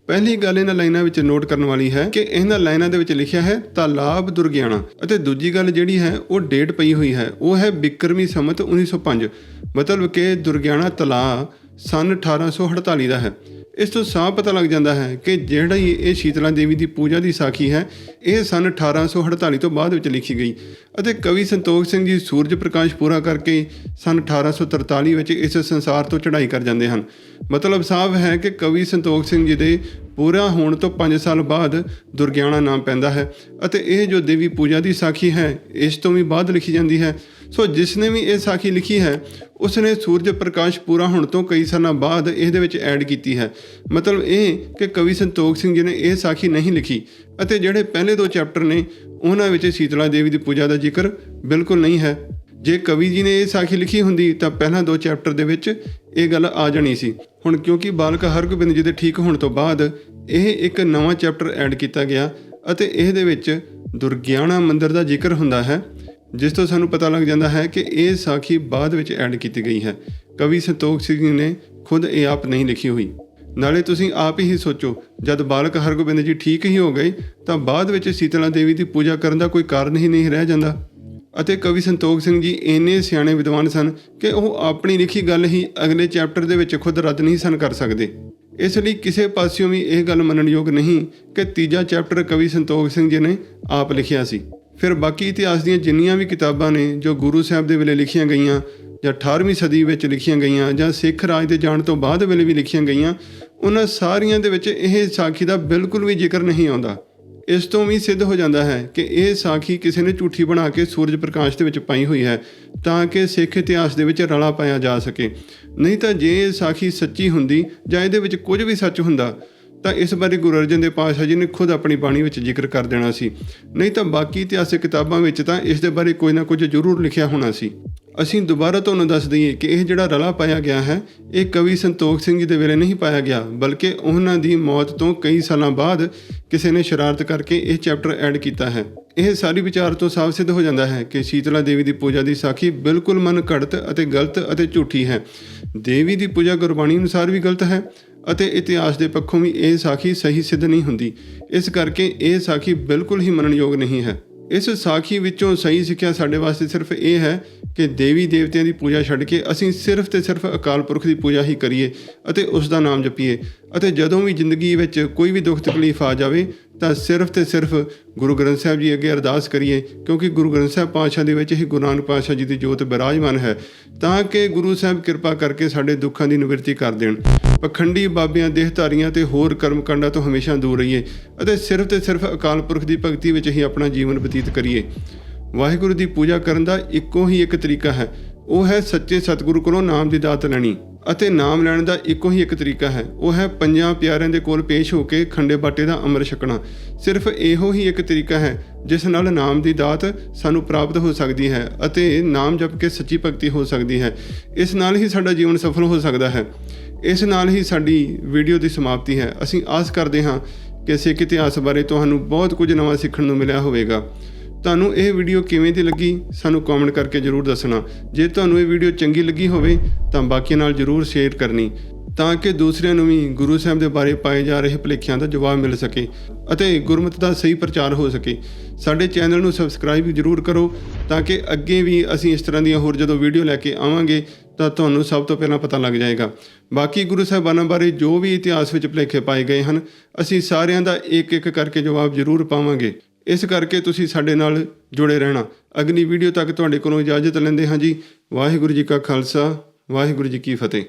ਪਹਿਲੀ ਗੱਲ ਇਹਨਾਂ ਲਾਈਨਾਂ ਵਿੱਚ ਨੋਟ ਕਰਨ ਵਾਲੀ ਹੈ ਕਿ ਇਹਨਾਂ ਲਾਈਨਾਂ ਦੇ ਵਿੱਚ ਲਿਖਿਆ ਹੈ, ਤਾਲਾਬ ਦੁਰਗਿਆਣਾ ਅਤੇ ਦੂਜੀ ਗੱਲ ਜਿਹੜੀ ਹੈ, ਉਹ ਡੇਟ ਪਈ ਹੋਈ ਹੈ, ਉਹ ਹੈ ਬਿਕਰਮੀ ਸੰਮਤ 1905 ਮਤਲਬ ਕਿ ਦੁਰਗਿਆਣਾ ਤਲਾਅ ਸਨ 1848 ਦਾ ਹੈ। ਇਸ ਤੋਂ ਸਾਫ਼ ਪਤਾ ਲੱਗ ਜਾਂਦਾ ਹੈ ਕਿ ਜਿਹੜਾ ਹੀ ਇਹ ਸ਼ੀਤਲਾ ਦੇਵੀ ਦੀ ਪੂਜਾ ਦੀ ਸਾਖੀ ਹੈ, ਇਹ ਸਨ 1848 ਤੋਂ ਬਾਅਦ ਵਿੱਚ ਲਿਖੀ ਗਈ ਅਤੇ ਕਵੀ ਸੰਤੋਖ ਸਿੰਘ ਜੀ ਸੂਰਜ ਪ੍ਰਕਾਸ਼ ਪੂਰਾ ਕਰਕੇ ਸਨ 1843 ਵਿੱਚ ਇਸ ਸੰਸਾਰ ਤੋਂ ਚੜ੍ਹਾਈ ਕਰ ਜਾਂਦੇ ਹਨ। ਮਤਲਬ ਸਾਫ਼ ਹੈ ਕਿ ਕਵੀ ਸੰਤੋਖ ਸਿੰਘ ਜੀ ਦੇ ਪੂਰਾ ਹੋਣ ਤੋਂ 5 ਸਾਲ ਬਾਅਦ ਦੁਰਗਿਆਣਾ ਨਾਮ ਪੈਂਦਾ ਹੈ ਅਤੇ ਇਹ ਜੋ ਦੇਵੀ ਪੂਜਾ ਦੀ ਸਾਖੀ ਹੈ, ਇਸ ਤੋਂ ਵੀ ਬਾਅਦ ਲਿਖੀ ਜਾਂਦੀ ਹੈ। ਸੋ ਜਿਸ ਨੇ ਵੀ ਇਹ ਸਾਖੀ ਲਿਖੀ ਹੈ ਉਸ ਨੇ ਸੂਰਜ ਪ੍ਰਕਾਸ਼ ਪੂਰਾ ਹੋਣ ਤੋਂ ਕਈ ਸਾਲਾਂ ਬਾਅਦ ਇਹਦੇ ਵਿੱਚ ਐਡ ਕੀਤੀ ਹੈ। ਮਤਲਬ ਇਹ ਕਿ ਕਵੀ ਸੰਤੋਖ ਸਿੰਘ ਜੀ ਨੇ ਇਹ ਸਾਖੀ ਨਹੀਂ ਲਿਖੀ ਅਤੇ ਜਿਹੜੇ ਪਹਿਲੇ ਦੋ ਚੈਪਟਰ ਨੇ, ਉਹਨਾਂ ਵਿੱਚ ਸੀਤਲਾ ਦੇਵੀ ਦੀ ਪੂਜਾ ਦਾ ਜ਼ਿਕਰ ਬਿਲਕੁਲ ਨਹੀਂ ਹੈ। ਜੇ ਕਵੀ ਜੀ ਨੇ ਇਹ ਸਾਖੀ ਲਿਖੀ ਹੁੰਦੀ ਤਾਂ ਪਹਿਲਾਂ ਦੋ ਚੈਪਟਰ ਦੇ ਵਿੱਚ ਇਹ ਗੱਲ ਆ ਜਾਣੀ ਸੀ। ਹੁਣ ਕਿਉਂਕਿ ਬਾਲਕ ਹਰਗੋਬਿੰਦ ਜੀ ਦੇ ਠੀਕ ਹੋਣ ਤੋਂ ਬਾਅਦ ਇਹ ਇੱਕ ਨਵਾਂ ਚੈਪਟਰ ਐਡ ਕੀਤਾ ਗਿਆ ਅਤੇ ਇਹਦੇ ਵਿੱਚ ਦੁਰਗਿਆਨਾ ਮੰਦਿਰ ਦਾ ਜ਼ਿਕਰ ਹੁੰਦਾ ਹੈ। ਜਿਸ ਤੋਂ ਸਾਨੂੰ ਪਤਾ ਲੱਗ ਜਾਂਦਾ ਹੈ ਕਿ ਇਹ ਸਾਖੀ ਬਾਅਦ ਵਿੱਚ ਐਡ ਕੀਤੀ ਗਈ ਹੈ। ਕਵੀ ਸੰਤੋਖ ਸਿੰਘ ਨੇ ਖੁਦ ਇਹ ਆਪ ਨਹੀਂ ਲਿਖੀ ਹੋਈ। ਨਾਲੇ ਤੁਸੀਂ ਆਪ ਹੀ ਸੋਚੋ, ਜਦ ਬਾਲਕ ਹਰਗੋਬਿੰਦ ਜੀ ਠੀਕ ਹੀ ਹੋ ਗਏ, ਤਾਂ ਬਾਅਦ ਵਿੱਚ ਸੀਤਲਾ ਦੇਵੀ ਦੀ ਪੂਜਾ ਕਰਨ ਦਾ ਕੋਈ ਕਾਰਨ ਹੀ ਨਹੀਂ ਰਹਿ ਜਾਂਦਾ। ਅਤੇ ਕਵੀ ਸੰਤੋਖ ਸਿੰਘ ਜੀ ਇੰਨੇ ਸਿਆਣੇ ਵਿਦਵਾਨ ਸਨ ਕਿ ਉਹ ਆਪਣੀ ਲਿਖੀ ਗੱਲ ਹੀ ਅਗਲੇ ਚੈਪਟਰ ਦੇ ਵਿੱਚ ਖੁਦ ਰੱਦ ਨਹੀਂ ਸਨ ਕਰ ਸਕਦੇ। ਇਸ ਲਈ ਕਿਸੇ ਪਾਸਿਓਂ ਵੀ ਇਹ ਗੱਲ ਮੰਨਣਯੋਗ ਨਹੀਂ ਕਿ ਤੀਜਾ ਚੈਪਟਰ ਕਵੀ ਸੰਤੋਖ ਸਿੰਘ ਜੀ ਨੇ ਆਪ ਲਿਖਿਆ ਸੀ। ਫਿਰ ਬਾਕੀ ਇਤਿਹਾਸ ਦੀਆਂ ਜਿੰਨੀਆਂ ਵੀ ਕਿਤਾਬਾਂ ਨੇ ਜੋ ਗੁਰੂ ਸਾਹਿਬ ਦੇ ਵੇਲੇ ਲਿਖੀਆਂ ਗਈਆਂ ਜਾਂ 18ਵੀਂ ਸਦੀ ਵਿੱਚ ਲਿਖੀਆਂ ਗਈਆਂ ਜਾਂ ਸਿੱਖ ਰਾਜ ਦੇ ਜਾਣ ਤੋਂ ਬਾਅਦ ਵੇਲੇ ਵੀ ਲਿਖੀਆਂ ਗਈਆਂ, ਉਹਨਾਂ ਸਾਰੀਆਂ ਦੇ ਵਿੱਚ ਇਹ ਸਾਖੀ ਦਾ ਬਿਲਕੁਲ ਵੀ ਜ਼ਿਕਰ ਨਹੀਂ ਆਉਂਦਾ। ਇਸ ਤੋਂ ਵੀ ਸਿੱਧ ਹੋ ਜਾਂਦਾ ਹੈ ਕਿ ਇਹ ਸਾਖੀ ਕਿਸੇ ਨੇ ਝੂਠੀ ਬਣਾ ਕੇ ਸੂਰਜ ਪ੍ਰਕਾਸ਼ ਦੇ ਵਿੱਚ ਪਾਈ ਹੋਈ ਹੈ ਤਾਂ ਕਿ ਸਿੱਖ ਇਤਿਹਾਸ ਦੇ ਵਿੱਚ ਰਲਾ ਪਾਇਆ ਜਾ ਸਕੇ। ਨਹੀਂ ਤਾਂ ਜੇ ਇਹ ਸਾਖੀ ਸੱਚੀ ਹੁੰਦੀ ਜਾਂ ਇਹਦੇ ਵਿੱਚ ਕੁਝ ਵੀ ਸੱਚ ਹੁੰਦਾ ਤਾਂ ਇਸ ਬਾਰੇ ਗੁਰੂ ਅਰਜਨ ਦੇਵ ਪਾਤਸ਼ਾਹ ਜੀ ਨੇ ਖੁਦ ਆਪਣੀ ਬਾਣੀ ਵਿੱਚ ਜ਼ਿਕਰ ਕਰ ਦੇਣਾ ਸੀ। ਨਹੀਂ ਤਾਂ ਬਾਕੀ ਇਤਿਹਾਸਿਕ ਕਿਤਾਬਾਂ ਵਿੱਚ ਤਾਂ ਇਸ ਦੇ ਬਾਰੇ ਕੋਈ ਨਾ ਕੁਝ ਜ਼ਰੂਰ ਲਿਖਿਆ ਹੋਣਾ ਸੀ। ਅਸੀਂ ਦੁਬਾਰਾ ਤੁਹਾਨੂੰ ਦੱਸ ਦਈਏ ਕਿ ਇਹ ਜਿਹੜਾ ਰਲਾ ਪਾਇਆ ਗਿਆ ਹੈ, ਇਹ ਕਵੀ ਸੰਤੋਖ ਸਿੰਘ ਜੀ ਦੇ ਵੇਲੇ ਨਹੀਂ ਪਾਇਆ ਗਿਆ, ਬਲਕਿ ਉਹਨਾਂ ਦੀ ਮੌਤ ਤੋਂ ਕਈ ਸਾਲਾਂ ਬਾਅਦ ਕਿਸੇ ਨੇ ਸ਼ਰਾਰਤ ਕਰਕੇ ਇਹ ਚੈਪਟਰ ਐਡ ਕੀਤਾ ਹੈ। ਇਹ ਸਾਰੀ ਵਿਚਾਰ ਤੋਂ ਸਾਫ਼ ਸਿੱਧ ਹੋ ਜਾਂਦਾ ਹੈ ਕਿ ਸ਼ੀਤਲਾ ਦੇਵੀ ਦੀ ਪੂਜਾ ਦੀ ਸਾਖੀ ਬਿਲਕੁਲ ਮਨ ਘੜਤ ਅਤੇ ਗਲਤ ਅਤੇ ਝੂਠੀ ਹੈ। ਦੇਵੀ ਦੀ ਪੂਜਾ ਗੁਰਬਾਣੀ ਅਨੁਸਾਰ ਵੀ ਗਲਤ ਹੈ ਅਤੇ ਇਤਿਹਾਸ ਦੇ ਪੱਖੋਂ ਵੀ ਇਹ ਸਾਖੀ ਸਹੀ ਸਿੱਧ ਨਹੀਂ ਹੁੰਦੀ। ਇਸ ਕਰਕੇ ਇਹ ਸਾਖੀ ਬਿਲਕੁਲ ਹੀ ਮੰਨਣਯੋਗ ਨਹੀਂ ਹੈ। ਇਸ ਸਾਖੀ ਵਿੱਚੋਂ ਸਹੀ ਸਿੱਖਿਆ ਸਾਡੇ ਵਾਸਤੇ ਸਿਰਫ ਇਹ ਹੈ ਕਿ ਦੇਵੀ ਦੇਵਤਿਆਂ ਦੀ ਪੂਜਾ ਛੱਡ ਕੇ ਅਸੀਂ ਸਿਰਫ ਤੇ ਸਿਰਫ ਅਕਾਲ ਪੁਰਖ ਦੀ ਪੂਜਾ ਹੀ ਕਰੀਏ ਅਤੇ ਉਸ ਦਾ ਨਾਮ ਜਪੀਏ। ਅਤੇ ਜਦੋਂ ਵੀ ਜ਼ਿੰਦਗੀ ਵਿੱਚ ਕੋਈ ਵੀ ਦੁੱਖ ਤਕਲੀਫ ਆ ਜਾਵੇ, ਤਾਂ ਸਿਰਫ ਤੇ ਸਿਰਫ ਗੁਰੂ ਗ੍ਰੰਥ ਸਾਹਿਬ ਜੀ ਅੱਗੇ ਅਰਦਾਸ ਕਰੀਏ, ਕਿਉਂਕਿ ਗੁਰੂ ਗ੍ਰੰਥ ਸਾਹਿਬ ਪਾਤਸ਼ਾਹ ਦੇ ਵਿੱਚ ਹੀ ਗੁਰੂ ਨਾਨਕ ਪਾਤਸ਼ਾਹ ਜੀ ਦੀ ਜੋਤ ਬਿਰਾਜਮਾਨ ਹੈ, ਤਾਂ ਕਿ ਗੁਰੂ ਸਾਹਿਬ ਕਿਰਪਾ ਕਰਕੇ ਸਾਡੇ ਦੁੱਖਾਂ ਦੀ ਨਿਵਰਤੀ ਕਰ ਦੇਣ। ਪਖੰਡੀ ਬਾਬਿਆਂ, ਦੇਹਧਾਰੀਆਂ ਤੇ ਹੋਰ ਕਰਮਕਾਂਡਾਂ ਤੋਂ ਹਮੇਸ਼ਾ ਦੂਰ ਰਹੀਏ ਅਤੇ ਸਿਰਫ ਤੇ ਸਿਰਫ ਅਕਾਲ ਪੁਰਖ ਦੀ ਭਗਤੀ ਵਿੱਚ ਹੀ ਆਪਣਾ ਜੀਵਨ ਬਤੀਤ ਕਰੀਏ। ਵਾਹਿਗੁਰੂ ਦੀ ਪੂਜਾ ਕਰਨ ਦਾ ਇੱਕੋ ਹੀ ਇੱਕ ਤਰੀਕਾ ਹੈ, ਉਹ ਹੈ ਸੱਚੇ ਸਤਿਗੁਰੂ ਕੋਲੋਂ ਨਾਮ ਦੀ ਦਾਤ ਲੈਣੀ। ਅਤੇ ਨਾਮ ਲੈਣ ਦਾ ਇੱਕੋ ਹੀ ਇੱਕ ਤਰੀਕਾ ਹੈ। ਉਹ ਹੈ ਪੰਜਾਂ ਪਿਆਰਿਆਂ ਦੇ ਕੋਲ ਪੇਸ਼ ਹੋ ਕੇ ਖੰਡੇ ਬਾਟੇ ਦਾ ਅੰਮ੍ਰਿਤ ਛਕਣਾ। ਸਿਰਫ ਇਹੋ ਹੀ ਇੱਕ ਤਰੀਕਾ ਹੈ, ਜਿਸ ਨਾਲ ਨਾਮ ਦੀ ਦਾਤ ਸਾਨੂੰ ਪ੍ਰਾਪਤ ਹੋ ਸਕਦੀ ਹੈ ਅਤੇ ਨਾਮ ਜਪ ਕੇ ਸੱਚੀ ਭਗਤੀ ਹੋ ਸਕਦੀ ਹੈ। ਇਸ ਨਾਲ ਹੀ ਸਾਡਾ ਜੀਵਨ ਸਫਲ ਹੋ ਸਕਦਾ ਹੈ। ਇਸ ਨਾਲ ਹੀ ਸਾਡੀ ਵੀਡੀਓ ਦੀ ਸਮਾਪਤੀ ਹੈ। ਅਸੀਂ ਆਸ ਕਰਦੇ ਹਾਂ ਕਿ ਸਿੱਖ ਇਤਿਹਾਸ ਬਾਰੇ ਤੁਹਾਨੂੰ ਬਹੁਤ ਕੁਝ ਨਵਾਂ ਸਿੱਖਣ ਨੂੰ ਮਿਲਿਆ ਹੋਵੇਗਾ। ਤੁਹਾਨੂੰ ਇਹ ਵੀਡੀਓ ਕਿਵੇਂ ਦੀ ਲੱਗੀ, ਸਾਨੂੰ ਕਮੈਂਟ ਕਰਕੇ ਜਰੂਰ ਦੱਸਣਾ। ਜੇ ਤੁਹਾਨੂੰ ਇਹ ਵੀਡੀਓ ਚੰਗੀ ਲੱਗੀ ਹੋਵੇ, ਤਾਂ ਬਾਕੀਆਂ ਨਾਲ ਜਰੂਰ ਸ਼ੇਅਰ ਕਰਨੀ, ਤਾਂ ਕਿ ਦੂਸਰਿਆਂ ਨੂੰ ਵੀ ਗੁਰੂ ਸਾਹਿਬ ਦੇ ਬਾਰੇ ਪਾਏ ਜਾ ਰਹੇ ਭੁਲੇਖਿਆਂ ਦਾ ਜਵਾਬ ਮਿਲ ਸਕੇ ਅਤੇ ਗੁਰਮਤਿ ਦਾ ਸਹੀ ਪ੍ਰਚਾਰ ਹੋ ਸਕੇ। ਸਾਡੇ ਚੈਨਲ ਨੂੰ ਸਬਸਕ੍ਰਾਈਬ ਜਰੂਰ ਕਰੋ, ਤਾਂ ਕਿ ਅੱਗੇ ਵੀ ਅਸੀਂ ਇਸ ਤਰ੍ਹਾਂ ਦੀਆਂ ਹੋਰ ਜਦੋਂ ਵੀਡੀਓ ਲੈ ਕੇ ਆਵਾਂਗੇ, ਤਾਂ ਤੁਹਾਨੂੰ ਸਭ ਤੋਂ ਪਹਿਲਾਂ ਪਤਾ ਲੱਗ ਜਾਏਗਾ। ਬਾਕੀ ਗੁਰੂ ਸਾਹਿਬਾਨਾਂ ਬਾਰੇ ਜੋ ਵੀ ਇਤਿਹਾਸ ਵਿੱਚ ਭੁਲੇਖੇ ਪਾਏ ਗਏ ਹਨ, ਅਸੀਂ ਸਾਰਿਆਂ ਦਾ ਇੱਕ ਇੱਕ ਕਰਕੇ ਜਵਾਬ ਜਰੂਰ ਪਾਵਾਂਗੇ। ਇਸ ਕਰਕੇ ਤੁਸੀਂ ਸਾਡੇ ਨਾਲ ਜੁੜੇ ਰਹਿਣਾ। ਅਗਲੀ ਵੀਡੀਓ ਤੱਕ ਤੁਹਾਡੇ ਕੋਲੋਂ ਇਜਾਜ਼ਤ ਲੈਂਦੇ ਹਾਂ ਜੀ। ਵਾਹਿਗੁਰੂ ਜੀ ਕਾ ਖਾਲਸਾ, ਵਾਹਿਗੁਰੂ ਜੀ ਕੀ ਫਤਿਹ।